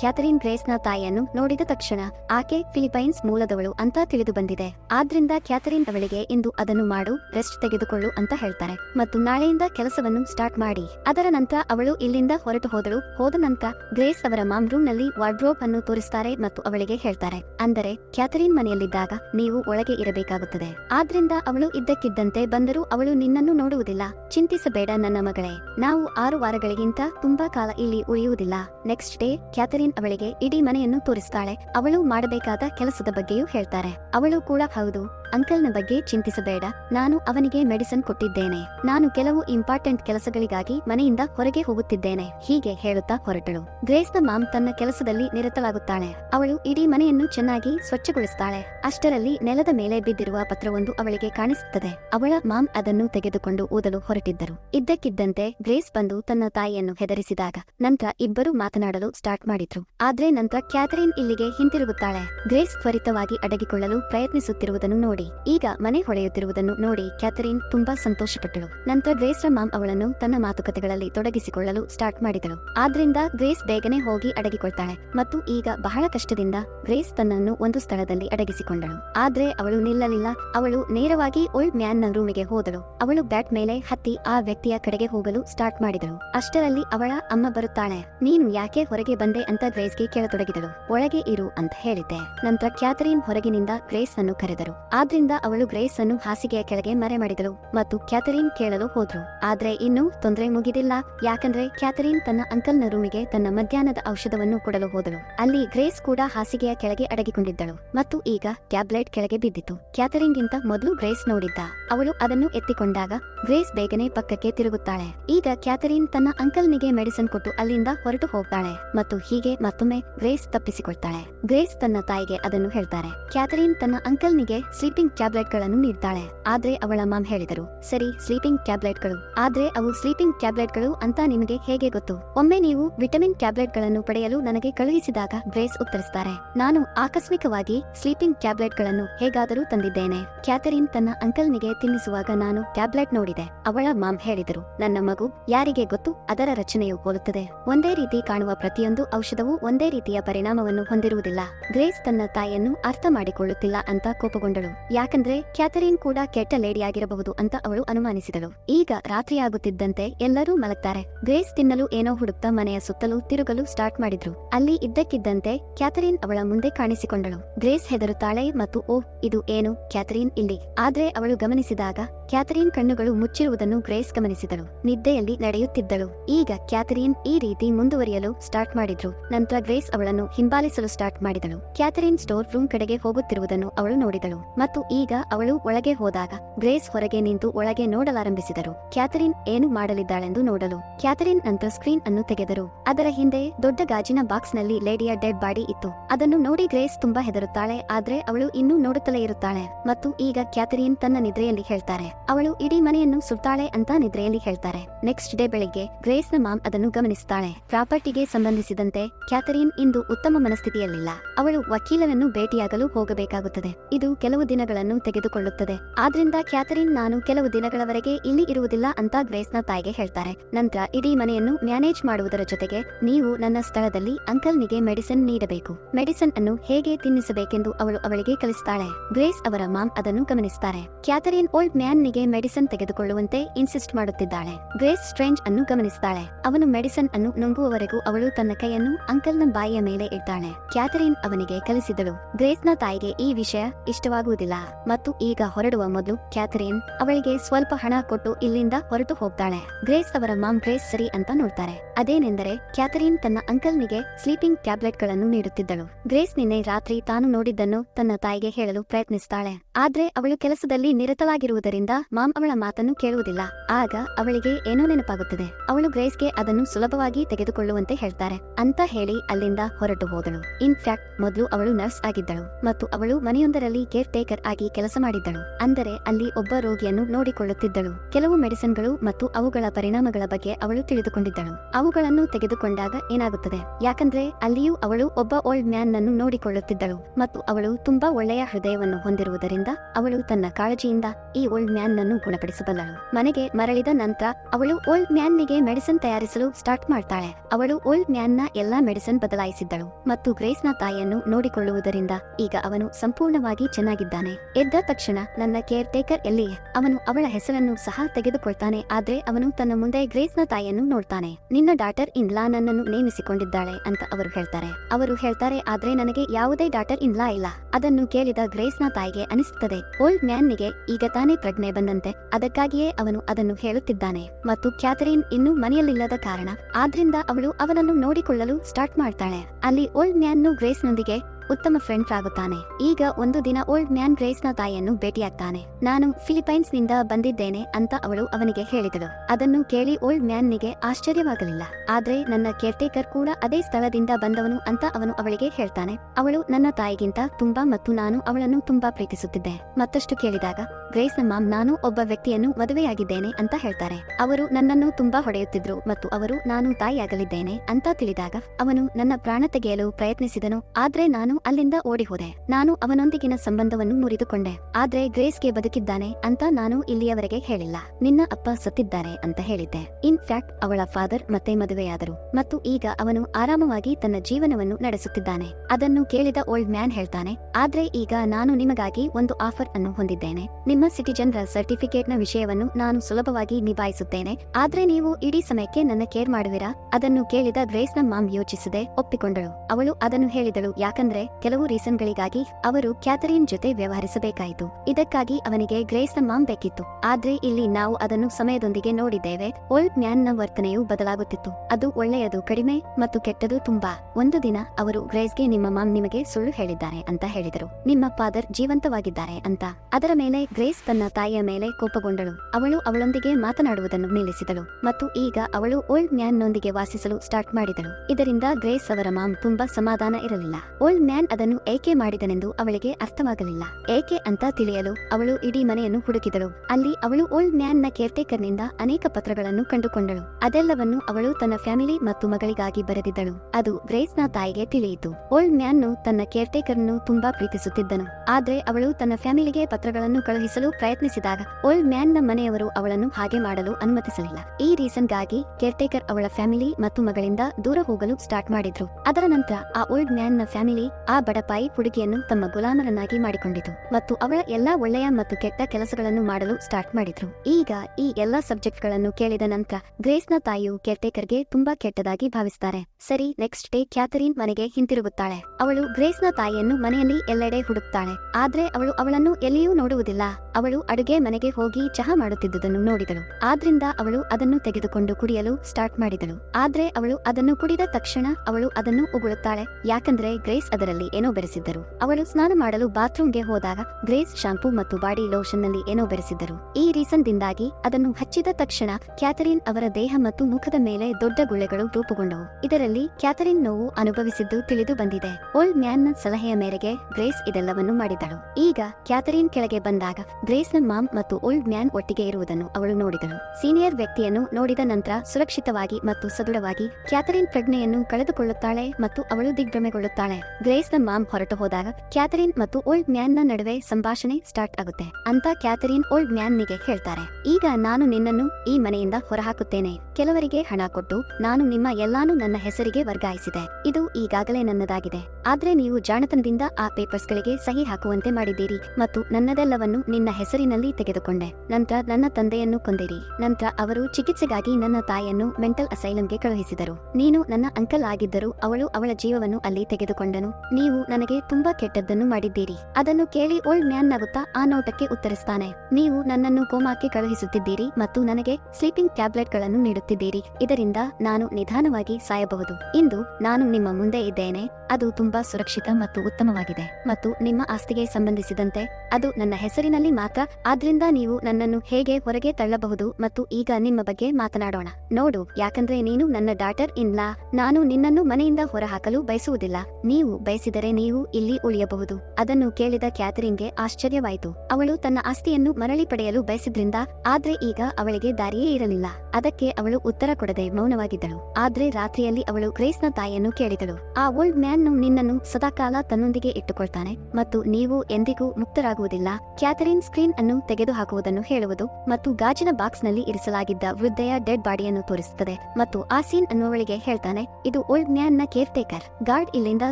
ಕ್ಯಾಥರಿನ್ ಗ್ರೇಸ್ನ ತಾಯಿಯನ್ನು ನೋಡಿದ ತಕ್ಷಣ, ಆಕೆ ಫಿಲಿಪೈನ್ಸ್ ಮೂಲದವಳು ಅಂತ ತಿಳಿದು ಬಂದಿದೆ ಆದ್ರಿಂದ ಕ್ಯಾಥರಿನ್ ಅವಳಿಗೆ ಇಂದು ಅದನ್ನು ಮಾಡು, ರೆಸ್ಟ್ ತೆಗೆದುಕೊಳ್ಳು ಅಂತ ಹೇಳ್ತಾರೆ. ಮತ್ತು ನಾಳೆಯಿಂದ ಕೆಲಸವನ್ನು ಸ್ಟಾರ್ಟ್ ಮಾಡಿ. ಅದರ ನಂತರ ಅವಳು ಇಲ್ಲಿಂದ ಹೊರಟು ಹೋದಳು. ಹೋದ ನಂತರ ಗ್ರೇಸ್ ಅವರ ಮಾಮ್ ರೂಮ್ನಲ್ಲಿ ವಾರ್ಡ್ರೋಬ್ ಅನ್ನು ತೋರಿಸ್ತಾರೆ ಮತ್ತು ಅವಳಿಗೆ ಹೇಳ್ತಾರೆ, ಅಂದರೆ ಕ್ಯಾಥರಿನ್ ಮನೆಯಲ್ಲಿದ್ದಾಗ ನೀವು ಒಳಗೆ ಇರಬೇಕಾಗುತ್ತದೆ. ಆದ್ರಿಂದ ಅವಳು ಇದ್ದಕ್ಕಿದ್ದಂತೆ ಬಂದರೂ ಅವಳು ನಿನ್ನನ್ನು ನೋಡುವುದಿಲ್ಲ. ಚಿಂತಿಸಬೇಡ ನನ್ನ ಮಗಳೇ. ನಾವು ಆರು ವಾರಗಳಿಗಿಂತ ತುಂಬಾ ಕಾಲ ಇಲ್ಲಿ ಉಳಿಯುವುದಿಲ್ಲ. ನೆಕ್ಸ್ಟ್ ಡೇ ಕ್ಯಾಥರಿನ್ ಅವಳಿಗೆ ಇಡೀ ಮನೆಯನ್ನು ತೋರಿಸ್ತಾಳೆ. ಅವಳು ಮಾಡಬೇಕಾದ ಕೆಲಸದ ಬಗ್ಗೆಯೂ ಹೇಳ್ತಾರೆ. ಅವಳು ಕೂಡ ಹೌದು. ಅಂಕಲ್ನ ಬಗ್ಗೆ ಚಿಂತಿಸಬೇಡ. ನಾನು ಅವನಿಗೆ ಮೆಡಿಸಿನ್ ಕೊಟ್ಟಿದ್ದೇನೆ. ನಾನು ಕೆಲವು ಇಂಪಾರ್ಟೆಂಟ್ ಕೆಲಸಗಳಿಗಾಗಿ ಮನೆಯಿಂದ ಹೊರಗೆ ಹೋಗುತ್ತಿದ್ದೇನೆ. ಹೀಗೆ ಹೇಳುತ್ತಾ ಹೊರಟಳು. ಗ್ರೇಸ್ನ ಮಾಮ್ ತನ್ನ ಕೆಲಸದಲ್ಲಿ ನಿರತವಾಗುತ್ತಾಳೆ ಅವಳು ಇಡೀ ಮನೆಯನ್ನು ಚೆನ್ನಾಗಿ ಸ್ವಚ್ಛಗೊಳಿಸುತ್ತಾಳೆ ಅಷ್ಟರಲ್ಲಿ ನೆಲದ ಮೇಲೆ ಬಿದ್ದಿರುವ ಪತ್ರವೊಂದು ಅವಳಿಗೆ ಕಾಣಿಸುತ್ತದೆ. ಅವಳ ಮಾಮ್ ಅದನ್ನು ತೆಗೆದುಕೊಂಡು ಓದಲು ಹೊರಟಿದ್ದರು. ಇದ್ದಕ್ಕಿದ್ದಂತೆ ಗ್ರೇಸ್ ಬಂದು ತನ್ನ ತಾಯಿಯನ್ನು ಹೆದರಿಸಿದಾಗ ನಂತರ ಇಬ್ಬರು ಮಾತನಾಡಲು ಸ್ಟಾರ್ಟ್ ಮಾಡಿದ್ರು. ಆದ್ರೆ ನಂತರ ಕ್ಯಾಥರಿನ್ ಇಲ್ಲಿಗೆ ಹಿಂತಿರುಗುತ್ತಾಳೆ. ಗ್ರೇಸ್ ತ್ವರಿತವಾಗಿ ಅಡಗಿಕೊಳ್ಳಲು ಪ್ರಯತ್ನಿಸುತ್ತಿರುವುದನ್ನು ನೋಡಿ. ಈಗ ಮನೆ ಹೊಳೆಯುತ್ತಿರುವುದನ್ನು ನೋಡಿ ಕ್ಯಾಥರಿನ್ ತುಂಬಾ ಸಂತೋಷಪಟ್ಟಳು. ನಂತರ ಗ್ರೇಸ್ರ ಮಾಮ್ ಅವಳನ್ನು ತನ್ನ ಮಾತುಕತೆಗಳಲ್ಲಿ ತೊಡಗಿಸಿಕೊಳ್ಳಲು ಸ್ಟಾರ್ಟ್ ಮಾಡಿದಳು. ಆದ್ರಿಂದ ಗ್ರೇಸ್ ಬೇಗನೆ ಹೋಗಿ ಅಡಗಿಕೊಳ್ತಾಳೆ ಮತ್ತು ಈಗ ಬಹಳ ಕಷ್ಟದಿಂದ ಗ್ರೇಸ್ ತನ್ನನ್ನು ಒಂದು ಸ್ಥಳದಲ್ಲಿ ಅಡಗಿಸಿಕೊಂಡಳು. ಆದ್ರೆ ಅವಳು ನಿಲ್ಲಲಿಲ್ಲ. ಅವಳು ನೇರವಾಗಿ ಓಲ್ಡ್ ಮ್ಯಾನ್ನ ರೂಮಿಗೆ ಹೋದಳು. ಅವಳು ಬ್ಯಾಟ್ ಮೇಲೆ ಹತ್ತಿ ಆ ವ್ಯಕ್ತಿಯ ಕಡೆಗೆ ಹೋಗಲು ಸ್ಟಾರ್ಟ್ ಮಾಡಿದಳು. ಅಷ್ಟರಲ್ಲಿ ಅವಳ ಅಮ್ಮ ಬರುತ್ತಾಳೆ. ನೀನು ಯಾಕೆ ಹೊರಗೆ ಬಂದೆ ಅಂತ ಗ್ರೇಸ್ಗೆ ಕೇಳತೊಡಗಿದಳು. ಒಳಗೆ ಇರು ಅಂತ ಹೇಳಿದ್ದೆ. ನಂತರ ಕ್ಯಾಥರಿನ್ ಹೊರಗಿನಿಂದ ಗ್ರೇಸ್ ಅನ್ನು ಕರೆದರು ಆದ್ರಿಂದ ಅವಳು ಗ್ರೇಸ್ ಅನ್ನು ಹಾಸಿಗೆಯ ಕೆಳಗೆ ಮರೆ ಮಾಡಿದಳು ಮತ್ತು ಕ್ಯಾಥರೀನ್ ಕೇಳಲು ಹೋದ್ರು. ಆದ್ರೆ ಇನ್ನೂ ತೊಂದರೆ ಮುಗಿದಿಲ್ಲ, ಯಾಕಂದ್ರೆ ಕ್ಯಾಥರೀನ್ ತನ್ನ ಅಂಕಲ್ನ ರೂಮಿಗೆ ತನ್ನ ಮಧ್ಯಾಹ್ನದ ಔಷಧವನ್ನು ಕೊಡಲು ಹೋದಳು. ಅಲ್ಲಿ ಗ್ರೇಸ್ ಕೂಡ ಹಾಸಿಗೆಯ ಕೆಳಗೆ ಅಡಗಿಕೊಂಡಿದ್ದಳು ಮತ್ತು ಈಗ ಟ್ಯಾಬ್ಲೆಟ್ ಕೆಳಗೆ ಬಿದ್ದಿತು ಕ್ಯಾಥರಿನ್ ಗಿಂತ ಮೊದಲು ಗ್ರೇಸ್ ನೋಡಿದ್ದ. ಅವಳು ಅದನ್ನು ಎತ್ತಿಕೊಂಡಾಗ ಗ್ರೇಸ್ ಬೇಗನೆ ಪಕ್ಕಕ್ಕೆ ತಿರುಗುತ್ತಾಳೆ. ಈಗ ಕ್ಯಾಥರೀನ್ ತನ್ನ ಅಂಕಲ್ನಿಗೆ ಮೆಡಿಸಿನ್ ಕೊಟ್ಟು ಅಲ್ಲಿಂದ ಹೊರಟು ಹೋಗ್ತಾಳೆ ಮತ್ತು ಹೀಗೆ ಮತ್ತೊಮ್ಮೆ ಗ್ರೇಸ್ ತಪ್ಪಿಸಿಕೊಳ್ತಾಳೆ ಗ್ರೇಸ್ ತನ್ನ ತಾಯಿಗೆ ಅದನ್ನು ಹೇಳ್ತಾರೆ. ಕ್ಯಾಥರೀನ್ ತನ್ನ ಅಂಕಲ್ನಿಗೆ ಸ್ಲೀಪಿಂಗ್ ಟ್ಯಾಬ್ಲೆಟ್ಗಳನ್ನು ನೀಡ್ತಾಳೆ. ಆದ್ರೆ ಅವಳ ಮಾಮ್ ಹೇಳಿದರು, ಸರಿ, ಸ್ಲೀಪಿಂಗ್ ಟ್ಯಾಬ್ಲೆಟ್ಗಳು. ಆದ್ರೆ ಅವು ಸ್ಲೀಪಿಂಗ್ ಟ್ಯಾಬ್ಲೆಟ್ಗಳು ಅಂತ ನಿಮಗೆ ಹೇಗೆ ಗೊತ್ತು? ಒಮ್ಮೆ ನೀವು ವಿಟಮಿನ್ ಟ್ಯಾಬ್ಲೆಟ್ಗಳನ್ನು ಪಡೆಯಲು ನನಗೆ ಕಳುಹಿಸಿದಾಗ ಗ್ರೇಸ್ ಉತ್ತರಿಸುತ್ತಾರೆ ನಾನು ಆಕಸ್ಮಿಕವಾಗಿ ಸ್ಲೀಪಿಂಗ್ ಟ್ಯಾಬ್ಲೆಟ್ಗಳನ್ನು ಹೇಗಾದರೂ ತಂದಿದ್ದೇನೆ. ಕ್ಯಾಥರಿನ್ ತನ್ನ ಅಂಕಲ್ನಿಗೆ ತಿನ್ನಿಸುವಾಗ ನಾನು ಟ್ಯಾಬ್ಲೆಟ್ ನೋಡಿದೆ, ಅವಳ ಮಾಮ್ ಹೇಳಿದರು. ನನ್ನ ಮಗು ಯಾರಿಗೆ ಗೊತ್ತು? ಅದರ ರಚನೆಯು ಹೋಲುತ್ತದೆ. ಒಂದೇ ರೀತಿ ಕಾಣುವ ಪ್ರತಿಯೊಂದು ಔಷಧವೂ ಒಂದೇ ರೀತಿಯ ಪರಿಣಾಮವನ್ನು ಹೊಂದಿರುವುದಿಲ್ಲ. ಗ್ರೇಸ್ ತನ್ನ ತಾಯಿಯನ್ನು ಅರ್ಥ ಮಾಡಿಕೊಳ್ಳುತ್ತಿಲ್ಲ ಅಂತ ಕೋಪಗೊಂಡಳು. ಯಾಕಂದ್ರೆ ಕ್ಯಾಥರಿನ್ ಕೂಡ ಕೆಟ್ಟ ಲೇಡಿಯಾಗಿರಬಹುದು ಅಂತ ಅವಳು ಅನುಮಾನಿಸಿದಳು. ಈಗ ರಾತ್ರಿಯಾಗುತ್ತಿದ್ದಂತೆ ಎಲ್ಲರೂ ಮಲಗ್ತಾರೆ. ಗ್ರೇಸ್ ತಿನ್ನಲು ಏನೋ ಹುಡುಕ್ತಾ ಮನೆಯ ಸುತ್ತಲೂ ತಿರುಗಲು ಸ್ಟಾರ್ಟ್ ಮಾಡಿದ್ರು. ಅಲ್ಲಿ ಇದ್ದಕ್ಕಿದ್ದಂತೆ ಕ್ಯಾಥರಿನ್ ಅವಳ ಮುಂದೆ ಕಾಣಿಸಿಕೊಂಡಳು. ಗ್ರೇಸ್ ಹೆದರುತ್ತಾಳೆ ಮತ್ತು ಓಹ್, ಇದು ಏನು ಕ್ಯಾಥರಿನ್ ಇಲ್ಲಿ? ಆದ್ರೆ ಅವಳು ಗಮನಿಸಿದಾಗ ಕ್ಯಾಥರಿನ್ ಕಣ್ಣುಗಳು ಮುಚ್ಚಿರುವುದನ್ನು ಗ್ರೇಸ್ ಗಮನಿಸಿದಳು. ನಿದ್ದೆಯಲ್ಲಿ ನಡೆಯುತ್ತಿದ್ದಳು. ಈಗ ಕ್ಯಾಥರೀನ್ ಈ ರೀತಿ ಮುಂದುವರಿಯಲು ಸ್ಟಾರ್ಟ್ ಮಾಡಿದ್ರು. ನಂತರ ಗ್ರೇಸ್ ಅವಳನ್ನು ಹಿಂಬಾಲಿಸಲು ಸ್ಟಾರ್ಟ್ ಮಾಡಿದಳು. ಕ್ಯಾಥರೀನ್ ಸ್ಟೋರ್ ರೂಮ್ ಕಡೆಗೆ ಹೋಗುತ್ತಿರುವುದನ್ನು ಅವಳು ನೋಡಿದಳು. ಮತ್ತು ಈಗ ಅವಳು ಒಳಗೆ ಹೋದಾಗ ಗ್ರೇಸ್ ಹೊರಗೆ ನಿಂತು ಒಳಗೆ ನೋಡಲಾರಂಭಿಸಿದರು. ಕ್ಯಾಥರಿನ್ ಏನು ಮಾಡಲಿದ್ದಾಳೆಂದು ನೋಡಲು. ಕ್ಯಾಥರೀನ್ ನಂತರ ಸ್ಕ್ರೀನ್ ಅನ್ನು ತೆಗೆದರು. ಅದರ ಹಿಂದೆ ದೊಡ್ಡ ಗಾಜಿನ ಬಾಕ್ಸ್ನಲ್ಲಿ ಲೇಡಿಯ ಡೆಡ್ ಬಾಡಿ ಇತ್ತು. ಅದನ್ನು ನೋಡಿ ಗ್ರೇಸ್ ತುಂಬಾ ಹೆದರುತ್ತಾಳೆ. ಆದ್ರೆ ಅವಳು ಇನ್ನೂ ನೋಡುತ್ತಲೇ ಇರುತ್ತಾಳೆ. ಮತ್ತು ಈಗ ಕ್ಯಾಥರೀನ್ ತನ್ನ ನಿದ್ರೆಯಲ್ಲಿ ಹೇಳ್ತಾರೆ. ಅವಳು ಇಡೀ ಮನೆಯನ್ನು ಸುತ್ತಾಳೆ ಅಂತ ನಿದ್ರೆಯಲ್ಲಿ ಹೇಳ್ತಾರೆ. ನೆಕ್ಸ್ಟ್ ಡೇ ಬೆಳಿಗ್ಗೆ ಗ್ರೇಸ್ನ ಮಾಮ್ ಅದನ್ನು ಗಮನಿಸ್ತಾಳೆ. ಪ್ರಾಪರ್ಟಿಗೆ ಸಂಬಂಧಿಸಿದಂತೆ ಕ್ಯಾಥರೀನ್ ಇಂದು ಉತ್ತಮ ಮನಸ್ಥಿತಿಯಲ್ಲಿಲ್ಲ. ಅವಳು ವಕೀಲರನ್ನು ಭೇಟಿಯಾಗಲು ಹೋಗಬೇಕಾಗುತ್ತದೆ. ಇದು ಕೆಲವು ದಿನಗಳನ್ನು ತೆಗೆದುಕೊಳ್ಳುತ್ತದೆ. ಆದ್ರಿಂದ ಕ್ಯಾಥರೀನ್, ನಾನು ಕೆಲವು ದಿನಗಳವರೆಗೆ ಇಲ್ಲಿ ಇರುವುದಿಲ್ಲ ಅಂತ ಗ್ರೇಸ್ನ ತಾಯಿಗೆ ಹೇಳ್ತಾರೆ. ನಂತರ ಇಡೀ ಮನೆಯನ್ನು ಮ್ಯಾನೇಜ್ ಮಾಡುವುದರ ಜೊತೆಗೆ ನೀವು ನನ್ನ ಸ್ಥಳದಲ್ಲಿ ಅಂಕಲ್ನಿಗೆ ಮೆಡಿಸಿನ್ ನೀಡಬೇಕು. ಮೆಡಿಸಿನ್ ಅನ್ನು ಹೇಗೆ ತಿನ್ನಿಸಬೇಕೆಂದು ಅವಳು ಅವಳಿಗೆ ಕಲಿಸ್ತಾಳೆ. ಗ್ರೇಸ್ ಅವರ ಮಾಮ್ ಅದನ್ನು ಗಮನಿಸ್ತಾರೆ. ಕ್ಯಾಥರೀನ್, ಓಲ್ಡ್ ಮ್ಯಾನ್ ನಿಗೆ ಮೆಡಿಸನ್ ತೆಗೆದುಕೊಳ್ಳುವಂತೆ ಇನ್ಸಿಸ್ಟ್ ಮಾಡುತ್ತಿದ್ದಾಳೆ. ಗ್ರೇಸ್ ಸ್ಟ್ರೇಂಜ್ ಅನ್ನು ಗಮನಿಸುತ್ತಾಳೆ ಅವನು ಮೆಡಿಸನ್ ಅನ್ನು ನುಂಗುವವರೆಗೂ ಅವಳು ತನ್ನ ಕೈಯನ್ನು ಅಂಕಲ್ನ ಬಾಯಿಯ ಮೇಲೆ ಇಡ್ತಾಳೆ. ಕ್ಯಾಥರಿನ್ ಅವನಿಗೆ ಕಲಿಸಿದಳು. ಗ್ರೇಸ್ನ ತಾಯಿಗೆ ಈ ವಿಷಯ ಇಷ್ಟವಾಗುವುದಿಲ್ಲ. ಮತ್ತು ಈಗ ಹೊರಡುವ ಮೊದಲು ಕ್ಯಾಥರಿನ್ ಅವಳಿಗೆ ಸ್ವಲ್ಪ ಹಣ ಕೊಟ್ಟು ಇಲ್ಲಿಂದ ಹೊರಟು ಹೋಗ್ತಾಳೆ. ಗ್ರೇಸ್ ಅವರ ಮಾಮ್ ಗ್ರೇಸ್ ಸರಿ ಅಂತ ನೋಡ್ತಾರೆ. ಅದೇನೆಂದರೆ ಕ್ಯಾಥರಿನ್ ತನ್ನ ಅಂಕಲ್ನಿಗೆ ಸ್ಲೀಪಿಂಗ್ ಟ್ಯಾಬ್ಲೆಟ್ಗಳನ್ನು ನೀಡುತ್ತಿದ್ದಳು. ಗ್ರೇಸ್ ನಿನ್ನೆ ರಾತ್ರಿ ತಾನು ನೋಡಿದ್ದನ್ನು ತನ್ನ ತಾಯಿಗೆ ಹೇಳಲು ಪ್ರಯತ್ನಿಸ್ತಾಳೆ. ಆದ್ರೆ ಅವಳು ಕೆಲಸದಲ್ಲಿ ನಿರತವಾಗಿರುವುದರಿಂದ ಮಾಮ್ ಅವಳ ಮಾತನ್ನು ಕೇಳುವುದಿಲ್ಲ. ಆಗ ಅವಳಿಗೆ ಏನೋ ನೆನಪಾಗುತ್ತದೆ. ಅವಳು ಗ್ರೇಸ್ಗೆ ಅದನ್ನು ಸುಲಭವಾಗಿ ತೆಗೆದುಕೊಳ್ಳುವಂತೆ ಹೇಳ್ತಾರೆ. ಅಂತ ಹೇಳಿ ಅಲ್ಲಿಂದ ಹೊರಟು ಹೋದಳು. ಇನ್ ಫ್ಯಾಕ್ಟ್ ಮೊದಲು ಅವಳು ನರ್ಸ್ ಆಗಿದ್ದಳು ಮತ್ತು ಅವಳು ಮನೆಯೊಂದರಲ್ಲಿ ಕೇರ್ ಟೇಕರ್ ಆಗಿ ಕೆಲಸ ಮಾಡಿದ್ದಳು. ಅಂದರೆ ಅಲ್ಲಿ ಒಬ್ಬ ರೋಗಿಯನ್ನು ನೋಡಿಕೊಳ್ಳುತ್ತಿದ್ದಳು. ಕೆಲವು ಮೆಡಿಸಿನ್ಗಳು ಮತ್ತು ಅವುಗಳ ಪರಿಣಾಮಗಳ ಬಗ್ಗೆ ಅವಳು ತಿಳಿದುಕೊಂಡಿದ್ದಳು. ಅವುಗಳನ್ನು ತೆಗೆದುಕೊಂಡಾಗ ಏನಾಗುತ್ತದೆ? ಯಾಕಂದ್ರೆ ಅಲ್ಲಿಯೂ ಅವಳು ಒಬ್ಬ ಓಲ್ಡ್ ಮ್ಯಾನ್ ಅನ್ನು ನೋಡಿಕೊಳ್ಳುತ್ತಿದ್ದಳು ಮತ್ತು ಅವಳು ತುಂಬಾ ಒಳ್ಳೆಯ ಹೃದಯವನ್ನು ಹೊಂದಿರುವುದರಿಂದ ಅವಳು ತನ್ನ ಕಾಳಜಿಯಿಂದ ಈ ಓಲ್ಡ್ ಮ್ಯಾನ್ ನನ್ನು ಗುಣಪಡಿಸಬಲ್ಲಳು. ಮನೆಗೆ ಮರಳಿದ ನಂತರ ಅವಳು ಓಲ್ಡ್ ಮ್ಯಾನ್ ನಿಗೆ ಮೆಡಿಸಿನ್ ತಯಾರಿಸಲು ಸ್ಟಾರ್ಟ್ ಮಾಡ್ತಾಳೆ. ಅವಳು ಓಲ್ಡ್ ಮ್ಯಾನ್ನ ಎಲ್ಲಾ ಮೆಡಿಸಿನ್ ಬದಲಾಯಿಸಿದ್ದಳು ಮತ್ತು ಗ್ರೇಸ್ನ ತಾಯಿಯನ್ನು ನೋಡಿಕೊಳ್ಳುವುದರಿಂದ ಈಗ ಅವನು ಸಂಪೂರ್ಣವಾಗಿ ಚೆನ್ನಾಗಿದ್ದಾನೆ. ಎದ್ದ ತಕ್ಷಣ ನನ್ನ ಕೇರ್ ಟೇಕರ್ ಎಲ್ಲಿ ಅವನು ಅವಳ ಹೆಸರನ್ನು ಸಹ ತೆಗೆದುಕೊಳ್ತಾನೆ, ಆದ್ರೆ ಅವನು ತನ್ನ ಮುಂದೆ ಗ್ರೇಸ್ನ ತಾಯಿಯನ್ನು ನೋಡ್ತಾನೆ. ನಿನ್ನ ಡಾಟರ್ ಇನ್ಲಾ ನನ್ನನ್ನು ನೇಮಿಸಿಕೊಂಡಿದ್ದಾಳೆ ಅಂತ ಅವರು ಹೇಳ್ತಾರೆ. ಅವರು ಹೇಳ್ತಾರೆ, ಆದ್ರೆ ನನಗೆ ಯಾವುದೇ ಡಾಟರ್ ಇನ್ಲಾ ಇಲ್ಲ. ಅದನ್ನು ಕೇಳಿದ ಗ್ರೇಸ್ನ ತಾಯಿಗೆ ಅನಿಸುತ್ತದೆ ಓಲ್ಡ್ ಮ್ಯಾನ್ ನಿಗೆ ಈಗ ತಾನೇ ಪ್ರಜ್ಞೆ ಬಂದಂತೆ ಅದಕ್ಕಾಗಿಯೇ ಅವನು ಅದನ್ನು ಹೇಳುತ್ತಿದ್ದಾನೆ. ಮತ್ತು ಕ್ಯಾಥರೀನ್ ಇನ್ನೂ ಮನೆಯಲ್ಲಿಲ್ಲದ ಕಾರಣ ಆದ್ರಿಂದ ಅವಳು ಅವನನ್ನು ನೋಡಿಕೊಳ್ಳಲು ಸ್ಟಾರ್ಟ್ ಮಾಡ್ತಾಳೆ. ಅಲ್ಲಿ ಓಲ್ಡ್ ಮ್ಯಾನ್ ಗ್ರೇಸ್ ನೊಂದಿಗೆ ಉತ್ತಮ ಫ್ರೆಂಡ್ ಆಗುತ್ತಾನೆ ಈಗ ಒಂದು ದಿನ ಓಲ್ಡ್ ಮ್ಯಾನ್ ಗ್ರೇಸ್ನ ತಾಯಿಯನ್ನು ಭೇಟಿಯಾಗ್ತಾನೆ. ನಾನು ಫಿಲಿಪೈನ್ಸ್ನಿಂದ ಬಂದಿದ್ದೇನೆ ಅಂತ ಅವಳು ಅವನಿಗೆ ಹೇಳಿದಳು. ಅದನ್ನು ಕೇಳಿ ಓಲ್ಡ್ ಮ್ಯಾನ್ ನಿಗೆ ಆಶ್ಚರ್ಯವಾಗಲಿಲ್ಲ. ಆದ್ರೆ ನನ್ನ ಕೇರ್ಟೇಕರ್ ಕೂಡ ಅದೇ ಸ್ಥಳದಿಂದ ಬಂದವನು ಅಂತ ಅವನು ಅವಳಿಗೆ ಹೇಳ್ತಾನೆ. ಅವಳು ನನ್ನ ತಾಯಿಗಿಂತ ತುಂಬಾ ಮತ್ತು ನಾನು ಅವಳನ್ನು ತುಂಬಾ ಪ್ರೀತಿಸುತ್ತಿದ್ದೆ. ಮತ್ತಷ್ಟು ಕೇಳಿದಾಗ ಗ್ರೇಸ್ ಮಾಮ್ ನಾನು ಒಬ್ಬ ವ್ಯಕ್ತಿಯನ್ನು ಮದುವೆಯಾಗಿದ್ದೇನೆ ಅಂತ ಹೇಳ್ತಾರೆ. ಅವರು ನನ್ನನ್ನು ತುಂಬಾ ಹೊಡೆಯುತ್ತಿದ್ರು ಮತ್ತು ಅವರು ನಾನು ತಾಯಿಯಾಗಲಿದ್ದೇನೆ ಅಂತ ತಿಳಿದಾಗ ಅವನು ನನ್ನ ಪ್ರಾಣ ತೆಗೆಯಲು ಪ್ರಯತ್ನಿಸಿದನು, ಆದ್ರೆ ನಾನು ಅಲ್ಲಿಂದ ಓಡಿ ಹೋದೆ ನಾನು ಅವನೊಂದಿಗಿನ ಸಂಬಂಧವನ್ನು ಮುರಿದುಕೊಂಡೆ, ಆದ್ರೆ ಗ್ರೇಸ್ಗೆ ಬದುಕಿದ್ದಾನೆ ಅಂತ ನಾನು ಇಲ್ಲಿಯವರೆಗೆ ಹೇಳಿಲ್ಲ. ನಿನ್ನ ಅಪ್ಪ ಸತ್ತಿದ್ದಾರೆ ಅಂತ ಹೇಳಿದ್ದೆ. ಇನ್ ಫ್ಯಾಕ್ಟ್ ಅವಳ ಫಾದರ್ ಮತ್ತೆ ಮದುವೆಯಾದರು ಮತ್ತು ಈಗ ಅವನು ಆರಾಮವಾಗಿ ತನ್ನ ಜೀವನವನ್ನು ನಡೆಸುತ್ತಿದ್ದಾನೆ. ಅದನ್ನು ಕೇಳಿದ ಓಲ್ಡ್ ಮ್ಯಾನ್ ಹೇಳ್ತಾನೆ, ಆದ್ರೆ ಈಗ ನಾನು ನಿಮಗಾಗಿ ಒಂದು ಆಫರ್ ಅನ್ನು ಹೊಂದಿದ್ದೇನೆ. ನಿಮ್ಮ ಸಿಟಿಜನ್ ರ ಸರ್ಟಿಫಿಕೇಟ್ನ ವಿಷಯವನ್ನು ನಾನು ಸುಲಭವಾಗಿ ನಿಭಾಯಿಸುತ್ತೇನೆ. ಆದ್ರೆ ನೀವು ಇಡೀ ಸಮಯಕ್ಕೆ ನನ್ನ ಕೇರ್ ಮಾಡುವಿರಾ? ಅದನ್ನು ಕೇಳಿದ ಗ್ರೇಸ್ನ ಮಾಮ್ ಯೋಚಿಸದೆ ಒಪ್ಪಿಕೊಂಡಳು. ಅವಳು ಅದನ್ನು ಹೇಳಿದಳು. ಯಾಕಂದ್ರೆ ಕೆಲವು ರೀಸನ್ ಗಳಿಗಾಗಿ ಅವರು ಕ್ಯಾಥರಿನ್ ಜೊತೆ ವ್ಯವಹರಿಸಬೇಕಾಯಿತು. ಇದಕ್ಕಾಗಿ ಅವನಿಗೆ ಗ್ರೇಸ್ನ ಮಾಮ್ ಬೇಕಿತ್ತು. ಆದ್ರೆ ಇಲ್ಲಿ ನಾವು ಅದನ್ನು ಸಮಯದೊಂದಿಗೆ ನೋಡಿದ್ದೇವೆ. ಓಲ್ಡ್ನ ವರ್ತನೆಯು ಬದಲಾಗುತ್ತಿತ್ತು. ಅದು ಒಳ್ಳೆಯದು, ಕಡಿಮೆ ಮತ್ತು ಕೆಟ್ಟದು ತುಂಬಾ. ಒಂದು ದಿನ ಅವರು ಗ್ರೇಸ್ಗೆ ನಿಮ್ಮ ಮಾಮ್ ನಿಮಗೆ ಸುಳ್ಳು ಹೇಳಿದ್ದಾರೆ ಅಂತ ಹೇಳಿದರು. ನಿಮ್ಮ ಫಾದರ್ ಜೀವಂತವಾಗಿದ್ದಾರೆ ಅಂತ. ಅದರ ಮೇಲೆ ಗ್ರೇಸ್ ತನ್ನ ತಾಯಿಯ ಮೇಲೆ ಕೋಪಗೊಂಡಳು. ಅವಳು ಅವಳೊಂದಿಗೆ ಮಾತನಾಡುವುದನ್ನು ನಿಲ್ಲಿಸಿದಳು ಮತ್ತು ಈಗ ಅವಳು ಓಲ್ಡ್ ಮ್ಯಾನ್ ನೊಂದಿಗೆ ವಾಸಿಸಲು ಸ್ಟಾರ್ಟ್ ಮಾಡಿದಳು. ಇದರಿಂದ ಗ್ರೇಸ್ ಅವರ ಮಾಮ್ ತುಂಬಾ ಸಮಾಧಾನ ಇರಲಿಲ್ಲ. ಓಲ್ಡ್ ಮ್ಯಾನ್ ಅದನ್ನು ಏಕೆ ಮಾಡಿದನೆಂದು ಅವಳಿಗೆ ಅರ್ಥವಾಗಲಿಲ್ಲ. ಏಕೆ ಅಂತ ತಿಳಿಯಲು ಅವಳು ಇಡೀ ಮನೆಯನ್ನು ಹುಡುಕಿದಳು. ಅಲ್ಲಿ ಅವಳು ಓಲ್ಡ್ ಮ್ಯಾನ್ನ ಕೇರ್ಟೇಕರ್ನಿಂದ ಅನೇಕ ಪತ್ರಗಳನ್ನು ಕಂಡುಕೊಂಡಳು. ಅದೆಲ್ಲವನ್ನು ಅವಳು ತನ್ನ ಫ್ಯಾಮಿಲಿ ಮತ್ತು ಮಗಳಿಗಾಗಿ ಬರೆದಿದ್ದಳು. ಅದು ಗ್ರೇಸ್ನ ತಾಯಿಗೆ ತಿಳಿಯಿತು. ಓಲ್ಡ್ ಮ್ಯಾನ್ ನು ತನ್ನ ಕೇರ್ಟೇಕರ್ ನು ತುಂಬಾ ಪ್ರೀತಿಸುತ್ತಿದ್ದನು. ಆದ್ರೆ ಅವಳು ತನ್ನ ಫ್ಯಾಮಿಲಿಗೆ ಪತ್ರಗಳನ್ನು ಕಳುಹಿಸಲು ಪ್ರಯತ್ನಿಸಿದಾಗ ಓಲ್ಡ್ ಮ್ಯಾನ್ನ ಮನೆಯವರು ಅವಳನ್ನು ಹಾಗೆ ಮಾಡಲು ಅನುಮತಿಸಲಿಲ್ಲ. ಈ ರೀಸನ್ಗಾಗಿ ಕೇರ್ಟೇಕರ್ ಅವಳ ಫ್ಯಾಮಿಲಿ ಮತ್ತು ಮಗಳಿಂದ ದೂರ ಹೋಗಲು ಸ್ಟಾರ್ಟ್ ಮಾಡಿದ್ರು. ಅದರ ನಂತರ ಆ ಓಲ್ಡ್ ಮ್ಯಾನ್ನ ಫ್ಯಾಮಿಲಿ ಆ ಬಡಪಾಯಿ ಹುಡುಗಿಯನ್ನು ತಮ್ಮ ಗುಲಾಮರನ್ನಾಗಿ ಮಾಡಿಕೊಂಡಿತು ಮತ್ತು ಅವಳ ಎಲ್ಲಾ ಒಳ್ಳೆಯ ಮತ್ತು ಕೆಟ್ಟ ಕೆಲಸಗಳನ್ನು ಮಾಡಲು ಸ್ಟಾರ್ಟ್ ಮಾಡಿದ್ರು. ಈಗ ಈ ಎಲ್ಲಾ ಸಬ್ಜೆಕ್ಟ್ಗಳನ್ನು ಕೇಳಿದ ನಂತರ ಗ್ರೇಸ್ನ ತಾಯಿಯು ಕೇರ್ಟೇಕರ್ಗೆ ತುಂಬಾ ಕೆಟ್ಟದಾಗಿ ಭಾವಿಸುತ್ತಾರೆ ಸರಿ, ನೆಕ್ಸ್ಟ್ ಡೇ ಕ್ಯಾಥರಿನ್ ಮನೆಗೆ ಹಿಂತಿರುಗುತ್ತಾಳೆ. ಅವಳು ಗ್ರೇಸ್ನ ತಾಯಿಯನ್ನು ಮನೆಯಲ್ಲಿ ಎಲ್ಲೆಡೆ ಹುಡುಕ್ತಾಳೆ. ಆದ್ರೆ ಅವಳು ಅವಳನ್ನು ಎಲ್ಲಿಯೂ ನೋಡುವುದಿಲ್ಲ. ಅವಳು ಅಡುಗೆ ಮನೆಗೆ ಹೋಗಿ ಚಹಾ ಮಾಡುತ್ತಿದ್ದುದನ್ನು ನೋಡಿದಳು. ಆದ್ರಿಂದ ಅವಳು ಅದನ್ನು ತೆಗೆದುಕೊಂಡು ಕುಡಿಯಲು ಸ್ಟಾರ್ಟ್ ಮಾಡಿದಳು. ಆದ್ರೆ ಅವಳು ಅದನ್ನು ಕುಡಿದ ತಕ್ಷಣ ಅವಳು ಅದನ್ನು ಉಗುಳುತ್ತಾಳೆ. ಯಾಕಂದ್ರೆ ಗ್ರೇಸ್ ಅದರಲ್ಲಿ ಏನೋ ಬೆರೆಸಿದ್ದರು. ಅವಳು ಸ್ನಾನ ಮಾಡಲು ಬಾತ್ರೂಮ್ಗೆ ಹೋದಾಗ ಗ್ರೇಸ್ ಶಾಂಪೂ ಮತ್ತು ಬಾಡಿ ಲೋಷನ್ನಲ್ಲಿ ಏನೋ ಬೆರೆಸಿದ್ದರು. ಈ ರೀಸನ್ ದಿಂದಾಗಿ ಅದನ್ನು ಹಚ್ಚಿದ ತಕ್ಷಣ ಕ್ಯಾಥರಿನ್ ಅವರ ದೇಹ ಮತ್ತು ಮುಖದ ಮೇಲೆ ದೊಡ್ಡ ಗುಳ್ಳೆಗಳು ರೂಪುಗೊಂಡವು. ಇದರಲ್ಲಿ ಕ್ಯಾಥರಿನ್ ನೋವು ಅನುಭವಿಸಿದ್ದು ತಿಳಿದು ಬಂದಿದೆ. ಓಲ್ಡ್ ಮ್ಯಾನ್ನ ಸಲಹೆಯ ಮೇರೆಗೆ ಗ್ರೇಸ್ ಇದೆಲ್ಲವನ್ನು ಮಾಡಿದಳು. ಈಗ ಕ್ಯಾಥರಿನ್ ಕೆಳಗೆ ಬಂದಾಗ ಗ್ರೇಸ್ನ ಮಾಮ್ ಮತ್ತು ಓಲ್ಡ್ ಮ್ಯಾನ್ ಒಟ್ಟಿಗೆ ಇರುವುದನ್ನು ಅವಳು ನೋಡಿದಳು. ಸೀನಿಯರ್ ವ್ಯಕ್ತಿಯನ್ನು ನೋಡಿದ ನಂತರ ಸುರಕ್ಷಿತವಾಗಿ ಮತ್ತು ಸದೃಢವಾಗಿ ಕ್ಯಾಥರಿನ್ ಪ್ರಜ್ಞೆಯನ್ನು ಕಳೆದುಕೊಳ್ಳುತ್ತಾಳೆ ಮತ್ತು ಅವಳು ದಿಗ್ಭ್ರಮೆಗೊಳ್ಳುತ್ತಾಳೆ. ಗ್ರೇಸ್ನ ಮಾಮ್ ಹೊರಟು ಹೋದಾಗ ಕ್ಯಾಥರಿನ್ ಮತ್ತು ಓಲ್ಡ್ ಮ್ಯಾನ್ನ ನಡುವೆ ಸಂಭಾಷಣೆ ಸ್ಟಾರ್ಟ್ ಆಗುತ್ತೆ. ಅಂತ ಕ್ಯಾಥರಿನ್ ಓಲ್ಡ್ ಮ್ಯಾನ್ ನಿಗೆ ಹೇಳ್ತಾರೆ. ಈಗ ನಾನು ನಿನ್ನನ್ನು ಈ ಮನೆಯಿಂದ ಹೊರಹಾಕುತ್ತೇನೆ. ಕೆಲವರಿಗೆ ಹಣ ಕೊಟ್ಟು ನಾನು ನಿಮ್ಮ ಎಲ್ಲಾನು ನನ್ನ ಹೆಸರಿಗೆ ವರ್ಗಾಯಿಸಿದೆ. ಇದು ಈಗಾಗಲೇ ನನ್ನದಾಗಿದೆ. ಆದ್ರೆ ನೀವು ಜಾಣತನದಿಂದ ಆ ಪೇಪರ್ಸ್ ಗಳಿಗೆ ಸಹಿ ಹಾಕುವಂತೆ ಮಾಡಿದ್ದೀರಿ ಮತ್ತು ನನ್ನದೆಲ್ಲವನ್ನು ನಿನ್ನ ಹೆಸರಿನಲ್ಲಿ ತೆಗೆದುಕೊಂಡೆ. ನಂತರ ನನ್ನ ತಂದೆಯನ್ನು ಕೊಂದಿರಿ. ನಂತರ ಅವರು ಚಿಕಿತ್ಸೆಗಾಗಿ ನನ್ನ ತಾಯಿಯನ್ನು ಮೆಂಟಲ್ ಅಸೈಲಂಗೆ ಕಳುಹಿಸಿದರು. ನೀನು ನನ್ನ ಅಂಕಲ್ ಆಗಿದ್ದರೂ ಅವಳು ಅವಳ ಜೀವವನ್ನು ಅಲ್ಲಿ ತೆಗೆದುಕೊಂಡನು. ನೀವು ನನಗೆ ತುಂಬಾ ಕೆಟ್ಟದ್ದನ್ನು ಮಾಡಿದ್ದೀರಿ. ಅದನ್ನು ಕೇಳಿ ಓಲ್ಡ್ ಮ್ಯಾನ್ ನಗುತ್ತಾ ಆ ನೋಟಕ್ಕೆ ಉತ್ತರಿಸ್ತಾನೆ. ನೀವು ನನ್ನನ್ನು ಕೋಮಾಕ್ಕೆ ಕಳುಹಿಸುತ್ತಿದ್ದೀರಿ ಮತ್ತು ನನಗೆ ಸ್ಲೀಪಿಂಗ್ ಟ್ಯಾಬ್ಲೆಟ್ಗಳನ್ನು ನೀಡುತ್ತಿದ್ದೀರಿ. ಇದರಿಂದ ನಾನು ನಿಧಾನವಾಗಿ ಸಾಯಬಹುದು. ಇಂದು ನಾನು ನಿಮ್ಮ ಮುಂದೆ ಇದ್ದೇನೆ. ಅದು ತುಂಬಾ ಸುರಕ್ಷಿತ ಮತ್ತು ಉತ್ತಮವಾಗಿದೆ. ಮತ್ತು ನಿಮ್ಮ ಆಸ್ತಿಗೆ ಸಂಬಂಧಿಸಿದಂತೆ ಅದು ನನ್ನ ಹೆಸರಿನಲ್ಲಿ ಮಾತ್ರ, ಆದ್ರಿಂದ ನೀವು ನನ್ನನ್ನು ಹೇಗೆ ಹೊರಗೆ ತಳ್ಳಬಹುದು ಮತ್ತು ಈಗ ನಿಮ್ಮ ಬಗ್ಗೆ ಮಾತನಾಡೋಣ. ನೋಡು, ಯಾಕಂದ್ರೆ ನೀನು ನನ್ನ ಡಾಟರ್ ಇನ್ಲ, ನಾನು ನಿನ್ನನ್ನು ಮನೆಯಿಂದ ಹೊರಹಾಕಲು ಬಯಸುವುದಿಲ್ಲ. ನೀವು ಬಯಸಿದರೆ ನೀವು ಇಲ್ಲಿ ಉಳಿಯಬಹುದು. ಅದನ್ನು ಕೇಳಿದ ಕ್ಯಾಥರಿನ್ಗೆ ಆಶ್ಚರ್ಯವಾಯಿತು. ಅವಳು ತನ್ನ ಆಸ್ತಿಯನ್ನು ಮರಳಿ ಪಡೆಯಲು ಬಯಸಿದ್ರಿಂದ, ಆದ್ರೆ ಈಗ ಅವಳಿಗೆ ದಾರಿಯೇ ಇರಲಿಲ್ಲ. ಅದಕ್ಕೆ ಅವಳು ಉತ್ತರ ಕೊಡದೆ ಮೌನವಾಗಿದ್ದಳು. ಆದ್ರೆ ರಾತ್ರಿಯಲ್ಲಿ ಅವಳು ಗ್ರೇಸ್ನ ತಾಯಿಯನ್ನು ಕೇಳಿದಳು. ಆ ಓಲ್ಡ್ ಮ್ಯಾನ್ ನಿನ್ನನ್ನು ಸದಾಕಾಲ ತನ್ನೊಂದಿಗೆ ಇಟ್ಟುಕೊಳ್ತಾನೆ ಮತ್ತು ನೀವು ಎಂದಿಗೂ ಮುಕ್ತರಾಗುವುದಿಲ್ಲ. ಕ್ಯಾಥರಿನ್ ಸ್ಕ್ರೀನ್ ಅನ್ನು ತೆಗೆದುಹಾಕುವುದನ್ನು ಹೇಳುವುದು ಮತ್ತು ಗಾಜಿನ ಬಾಕ್ಸ್ನಲ್ಲಿ ಇರಿಸಲಾಗಿದ್ದ ವೃದ್ಧೆಯ ಡೆಡ್ ಬಾಡಿಯನ್ನು ತೋರಿಸುತ್ತದೆ ಮತ್ತು ಆ ಸೀನ್ ಅನ್ನುವಳಿಗೆ ಹೇಳ್ತಾನೆ, ಇದು ಓಲ್ಡ್ ಮ್ಯಾನ್ನ ಕೇರ್ ಟೇಕರ್. ಗಾರ್ಡ್ ಇಲ್ಲಿಂದ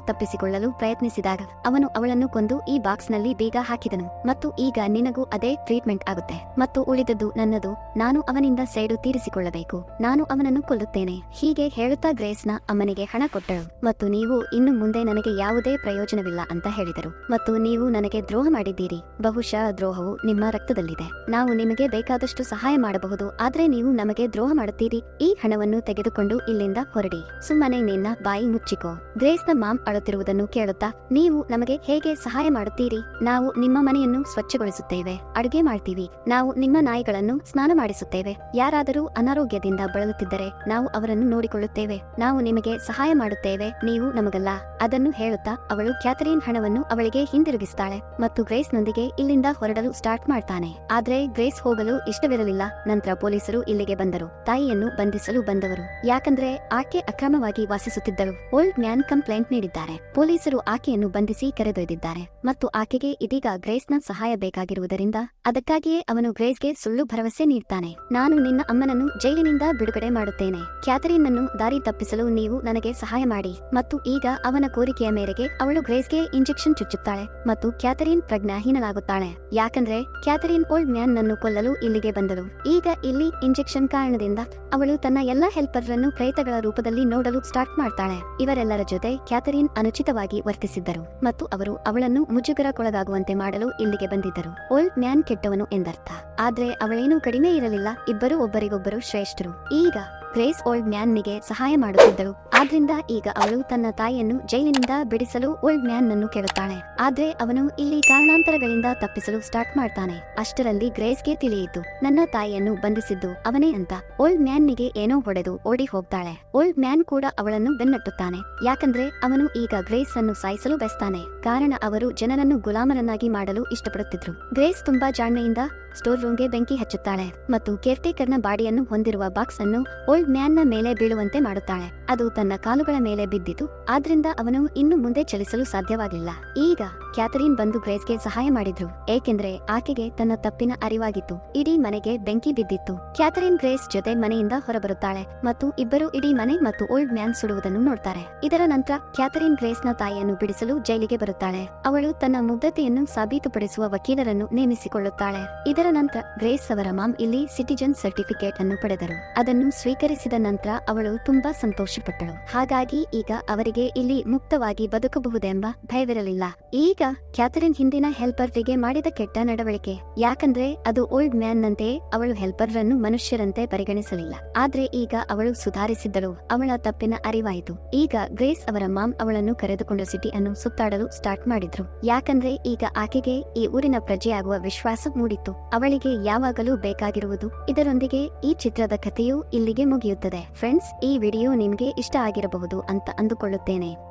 ತಪ್ಪಿಸಿಕೊಳ್ಳಲು ಪ್ರಯತ್ನಿಸಿದಾಗ ಅವನು ಅವಳನ್ನು ಕೊಂದು ಈ ಬಾಕ್ಸ್ನಲ್ಲಿ ಬೀಗ ಹಾಕಿದನು ಮತ್ತು ಈಗ ನಿನಗೂ ಅದೇ ಟ್ರೀಟ್ಮೆಂಟ್ ಆಗುತ್ತೆ ಮತ್ತು ಉಳಿದದ್ದು ನನ್ನದು. ನಾನು ಅವನಿಂದ ಸೈಡು ತೀರಿಸಿಕೊಳ್ಳಬೇಕು. ನಾನು ಅವನನ್ನು ಕೊಲ್ಲುತ್ತೇನೆ. ಹೀಗೆ ಹೇಳುತ್ತಾ ಗ್ರೇಸ್ನ ಅಮ್ಮನಿಗೆ ಹಣ ಕೊಟ್ಟಳು ಮತ್ತು ನೀವು ಇನ್ನು ಮುಂದೆ ನನಗೆ ಯಾವುದೇ ಪ್ರಯೋಜನವಿಲ್ಲ ಅಂತ ಹೇಳಿದರು. ಮತ್ತು ನೀವು ನನಗೆ ದ್ರೋಹ ಮಾಡಿದ್ದೀರಿ. ಬಹುಶಃ ದ್ರೋಹವು ನಿಮ್ಮ ರಕ್ತದಲ್ಲಿದೆ. ನಾವು ನಿಮಗೆ ಬೇಕಾದಷ್ಟು ಸಹಾಯ ಮಾಡಬಹುದು. ಆದ್ರೆ ನೀವು ನಮಗೆ ದ್ರೋಹ ಮಾಡುತ್ತೀರಿ. ಈ ಹಣವನ್ನು ತೆಗೆದುಕೊಂಡು ಇಲ್ಲಿಂದ ಹೊರಡಿ. ಸುಮ್ಮನೆ ನಿನ್ನ ಬಾಯಿ ಮುಚ್ಚಿಕೋ. ಗ್ರೇಸ್ನ ಮಾಮ್ ಅಳುತ್ತಿರುವುದನ್ನು ಕೇಳುತ್ತಾ, ನೀವು ನಮಗೆ ಹೇಗೆ ಸಹಾಯ ಮಾಡುತ್ತೀರಿ? ನಾವು ನಿಮ್ಮ ಮನೆಯನ್ನು ಸ್ವಚ್ಛಗೊಳಿಸುತ್ತೇವೆ. ಅಡುಗೆ ಮಾಡ್ತೀವಿ. ನಾವು ನಿಮ್ಮ ನಾಯಿಗಳನ್ನು ಸ್ನಾನ ಮಾಡಿಸುತ್ತೇವೆ. ಯಾರಾದರೂ ಅನಾರೋಗ್ಯದಿಂದ ಬಳಲುತ್ತಿದ್ದರೆ ನಾವು ಅವರನ್ನು ನೋಡಿಕೊಳ್ಳುತ್ತೇವೆ. ನಾವು ನಿಮಗೆ ಸಹಾಯ ಮಾಡುತ್ತೇವೆ. ನೀವು ನಮಗಲ್ಲ. ಅದನ್ನು ಹೇಳುತ್ತಾ ಅವಳು ಕ್ಯಾಥರೀನ್ ಹಣವನ್ನು ಅವಳಿಗೆ ಹಿಂದಿರುಗಿಸ್ತಾಳೆ ಮತ್ತು ಗ್ರೇಸ್ನೊಂದಿಗೆ ಇಲ್ಲಿಂದ ಹೊರಡಲು ಸ್ಟಾರ್ಟ್ ಮಾಡ್ತಾನೆ. ಆದ್ರೆ ಗ್ರೇಸ್ ಹೋಗಲು ಇಷ್ಟವಿರಲಿಲ್ಲ. ನಂತರ ಪೊಲೀಸರು ಇಲ್ಲಿಗೆ ಬಂದರು. ತಾಯಿಯನ್ನು ಬಂಧಿಸಲು ಬಂದವರು. ಯಾಕಂದ್ರೆ ಆಕೆ ಅಕ್ರಮವಾಗಿ ವಾಸಿಸುತ್ತಿದ್ದಳು ಓಲ್ಡ್ ಮ್ಯಾನ್ ಕಂಪ್ಲೇಂಟ್ ನೀಡಿದ್ದಾರೆ. ಪೊಲೀಸರು ಆಕೆಯನ್ನು ಬಂಧಿಸಿ ಕರೆದೊಯ್ದಿದ್ದಾರೆ. ಮತ್ತು ಆಕೆಗೆ ಇದೀಗ ಗ್ರೇಸ್ನ ಸಹಾಯ ಬೇಕಾಗಿರುವುದರಿಂದ ಅದಕ್ಕಾಗಿಯೇ ಅವನು ಗ್ರೇಸ್ಗೆ ಸುಳ್ಳು ಭರವಸೆ ನೀಡ್ತಾನೆ. ನಾನು ನಿನ್ನ ಅಮ್ಮನನ್ನು ಜೈಲಿನಿಂದ ಬಿಡುಗಡೆ ಮಾಡುತ್ತೇನೆ. ಕ್ಯಾಥರೀನ್ ಅನ್ನು ದಾರಿ ತಪ್ಪಿಸಲು ನೀವು ನನಗೆ ಸಹಾಯ ಮಾಡಿ. ಮತ್ತು ಈಗ ಅವನ ಕೋರಿಕೆಯ ಮೇರೆಗೆ ಅವಳು ಗ್ರೇಸ್ಗೆ ಇಂಜೆಕ್ಷನ್ ಚುಚ್ಚುತ್ತಾಳೆ ಮತ್ತು ಕ್ಯಾಥರಿನ್ ಪ್ರಜ್ಞಾಹೀನಲಾಗುತ್ತಾಳೆ ಯಾಕಂದ್ರೆ ಕ್ಯಾಥರಿನ್ ಓಲ್ಡ್ ಮ್ಯಾನ್ ನನ್ನು ಕೊಲ್ಲಲು ಇಲ್ಲಿಗೆ ಬಂದಳು. ಈಗ ಇಲ್ಲಿ ಇಂಜೆಕ್ಷನ್ ಕಾರಣದಿಂದ ಅವಳು ತನ್ನ ಎಲ್ಲಾ ಹೆಲ್ಪರ್ರನ್ನು ಪ್ರೇತಗಳ ರೂಪದಲ್ಲಿ ನೋಡಲು ಸ್ಟಾರ್ಟ್ ಮಾಡ್ತಾಳೆ. ಇವರೆಲ್ಲರ ಜೊತೆ ಕ್ಯಾಥರಿನ್ ಅನುಚಿತವಾಗಿ ವರ್ತಿಸಿದ್ದರು ಮತ್ತು ಅವರು ಅವಳನ್ನು ಮುಜುಗರಕ್ಕೊಳಗಾಗುವಂತೆ ಮಾಡಲು ಇಲ್ಲಿಗೆ ಬಂದಿದ್ದರು. ಓಲ್ಡ್ ಮ್ಯಾನ್ ಕೆಟ್ಟವನು ಎಂದರ್ಥ. ಆದ್ರೆ ಅವಳೇನೂ ಕಡಿಮೆ ಇರಲಿಲ್ಲ. ಇಬ್ಬರು ಒಬ್ಬರಿಗೊಬ್ಬರು ಶ್ರೇಷ್ಠರು. ಈಗ ಗ್ರೇಸ್ ಓಲ್ಡ್ ಮ್ಯಾನ್ ನಿಗೆ ಸಹಾಯ ಮಾಡುತ್ತಿದ್ದಳು ಆದ್ರಿಂದ ಈಗ ಅವಳು ತನ್ನ ತಾಯಿಯನ್ನು ಜೈಲಿನಿಂದ ಬಿಡಿಸಲು ಓಲ್ಡ್ ಮ್ಯಾನ್ ನನ್ನು ಕೇಳುತ್ತಾಳೆ ಆದ್ರೆ ಅವನು ಇಲ್ಲಿ ಕಾರಣಾಂತರಗಳಿಂದ ತಪ್ಪಿಸಲು ಸ್ಟಾರ್ಟ್ ಮಾಡ್ತಾನೆ. ಅಷ್ಟರಲ್ಲಿ ಗ್ರೇಸ್ಗೆ ತಿಳಿಯಿತು, ನನ್ನ ತಾಯಿಯನ್ನು ಬಂಧಿಸಿದ್ದು ಅವನೇ ಅಂತ. ಓಲ್ಡ್ ಮ್ಯಾನ್ ನಿಗೆ ಏನೋ ಹೊಡೆದು ಓಡಿ ಹೋಗ್ತಾಳೆ. ಓಲ್ಡ್ ಮ್ಯಾನ್ ಕೂಡ ಅವಳನ್ನು ಬೆನ್ನಟ್ಟುತ್ತಾನೆ. ಯಾಕಂದ್ರೆ ಅವನು ಈಗ ಗ್ರೇಸ್ ಅನ್ನು ಸಾಯಿಸಲು ಬಯಸ್ತಾನೆ. ಕಾರಣ ಅವರು ಜನರನ್ನು ಗುಲಾಮರನ್ನಾಗಿ ಮಾಡಲು ಇಷ್ಟಪಡುತ್ತಿದ್ರು. ಗ್ರೇಸ್ ತುಂಬಾ ಜಾಣ್ಮೆಯಿಂದ ಸ್ಟೋರ್ ರೂಮ್ಗೆ ಬೆಂಕಿ ಹಚ್ಚುತ್ತಾಳೆ ಮತ್ತು ಕೇರ್ಟೇಕರ್ನ ಬಾಡಿಯನ್ನು ಹೊಂದಿರುವ ಬಾಕ್ಸ್ ಅನ್ನು ಓಲ್ಡ್ ಮ್ಯಾನ್ನ ಮೇಲೆ ಬೀಳುವಂತೆ ಮಾಡುತ್ತಾಳೆ. ಅದು ತನ್ನ ಕಾಲುಗಳ ಮೇಲೆ ಬಿದ್ದಿತು. ಆದ್ರಿಂದ ಅವನು ಇನ್ನು ಮುಂದೆ ಚಲಿಸಲು ಸಾಧ್ಯವಾಗಿಲ್ಲ ಈಗ ಕ್ಯಾಥರಿನ್ ಬಂದು ಗ್ರೇಸ್ಗೆ ಸಹಾಯ ಮಾಡಿದ್ರು. ಏಕೆಂದ್ರೆ ಆಕೆಗೆ ತನ್ನ ತಪ್ಪಿನ ಅರಿವಾಗಿತ್ತು. ಇಡೀ ಮನೆಗೆ ಬೆಂಕಿ ಬಿದ್ದಿತ್ತು. ಕ್ಯಾಥರಿನ್ ಗ್ರೇಸ್ ಜೊತೆ ಮನೆಯಿಂದ ಹೊರಬರುತ್ತಾಳೆ ಮತ್ತು ಇಬ್ಬರು ಇಡೀ ಮನೆ ಮತ್ತು ಓಲ್ಡ್ ಮ್ಯಾನ್ ಸುಡುವುದನ್ನು ನೋಡ್ತಾರೆ. ಇದರ ನಂತರ ಕ್ಯಾಥರಿನ್ ಗ್ರೇಸ್ನ ತಾಯಿಯನ್ನು ಬಿಡಿಸಲು ಜೈಲಿಗೆ ಬರುತ್ತಾಳೆ. ಅವಳು ತನ್ನ ಮುಗ್ಧತೆಯನ್ನು ಸಾಬೀತುಪಡಿಸುವ ವಕೀಲರನ್ನು ನೇಮಿಸಿಕೊಳ್ಳುತ್ತಾಳೆ. ಇದರ ನಂತರ ಗ್ರೇಸ್ ಅವರ ಮಾಮ್ ಇಲ್ಲಿ ಸಿಟಿಜನ್ ಸರ್ಟಿಫಿಕೇಟ್ ಅನ್ನು ಪಡೆದರು. ಅದನ್ನು ಸ್ವೀಕರಿಸಿ ಸುಧಾರಿಸಿದ ನಂತರ ಅವಳು ತುಂಬಾ ಸಂತೋಷಪಟ್ಟಳು. ಹಾಗಾಗಿ ಈಗ ಅವರಿಗೆ ಇಲ್ಲಿ ಮುಕ್ತವಾಗಿ ಬದುಕಬಹುದೆಂಬ ಭಯವಿರಲಿಲ್ಲ. ಈಗ ಕ್ಯಾಥರಿನ್ ಹಿಂದಿನ ಹೆಲ್ಪರ್ರಿಗೆ ಮಾಡಿದ ಕೆಟ್ಟ ನಡವಳಿಕೆ. ಯಾಕಂದ್ರೆ ಅದು ಓಲ್ಡ್ ಮ್ಯಾನ್ ನಂತೆ ಅವಳು ಹೆಲ್ಪರ್ ಅನ್ನು ಮನುಷ್ಯರಂತೆ ಪರಿಗಣಿಸಲಿಲ್ಲ. ಆದ್ರೆ ಈಗ ಅವಳು ಸುಧಾರಿಸಿದ್ದಳು. ಅವಳ ತಪ್ಪಿನ ಅರಿವಾಯಿತು. ಈಗ ಗ್ರೇಸ್ ಅವರ ಮಾಮ್ ಅವಳನ್ನು ಕರೆದುಕೊಂಡು ಸಿಟಿ ಅನ್ನು ಸುತ್ತಾಡಲು ಸ್ಟಾರ್ಟ್ ಮಾಡಿದ್ರು. ಯಾಕಂದ್ರೆ ಈಗ ಆಕೆಗೆ ಈ ಊರಿನ ಪ್ರಜೆಯಾಗುವ ವಿಶ್ವಾಸ ಮೂಡಿತ್ತು. ಅವಳಿಗೆ ಯಾವಾಗಲೂ ಬೇಕಾಗಿರುವುದು. ಇದರೊಂದಿಗೆ ಈ ಚಿತ್ರದ ಕಥೆಯು ಇಲ್ಲಿಗೆ ಮುಗಿಯುತ್ತದೆ ಫ್ರೆಂಡ್ಸ್ ಈ ವಿಡಿಯೋ ನಿಮಗೆ ಇಷ್ಟ ಆಗಿರಬಹುದು ಅಂತ ಅಂದುಕೊಳ್ಳುತ್ತೇನೆ.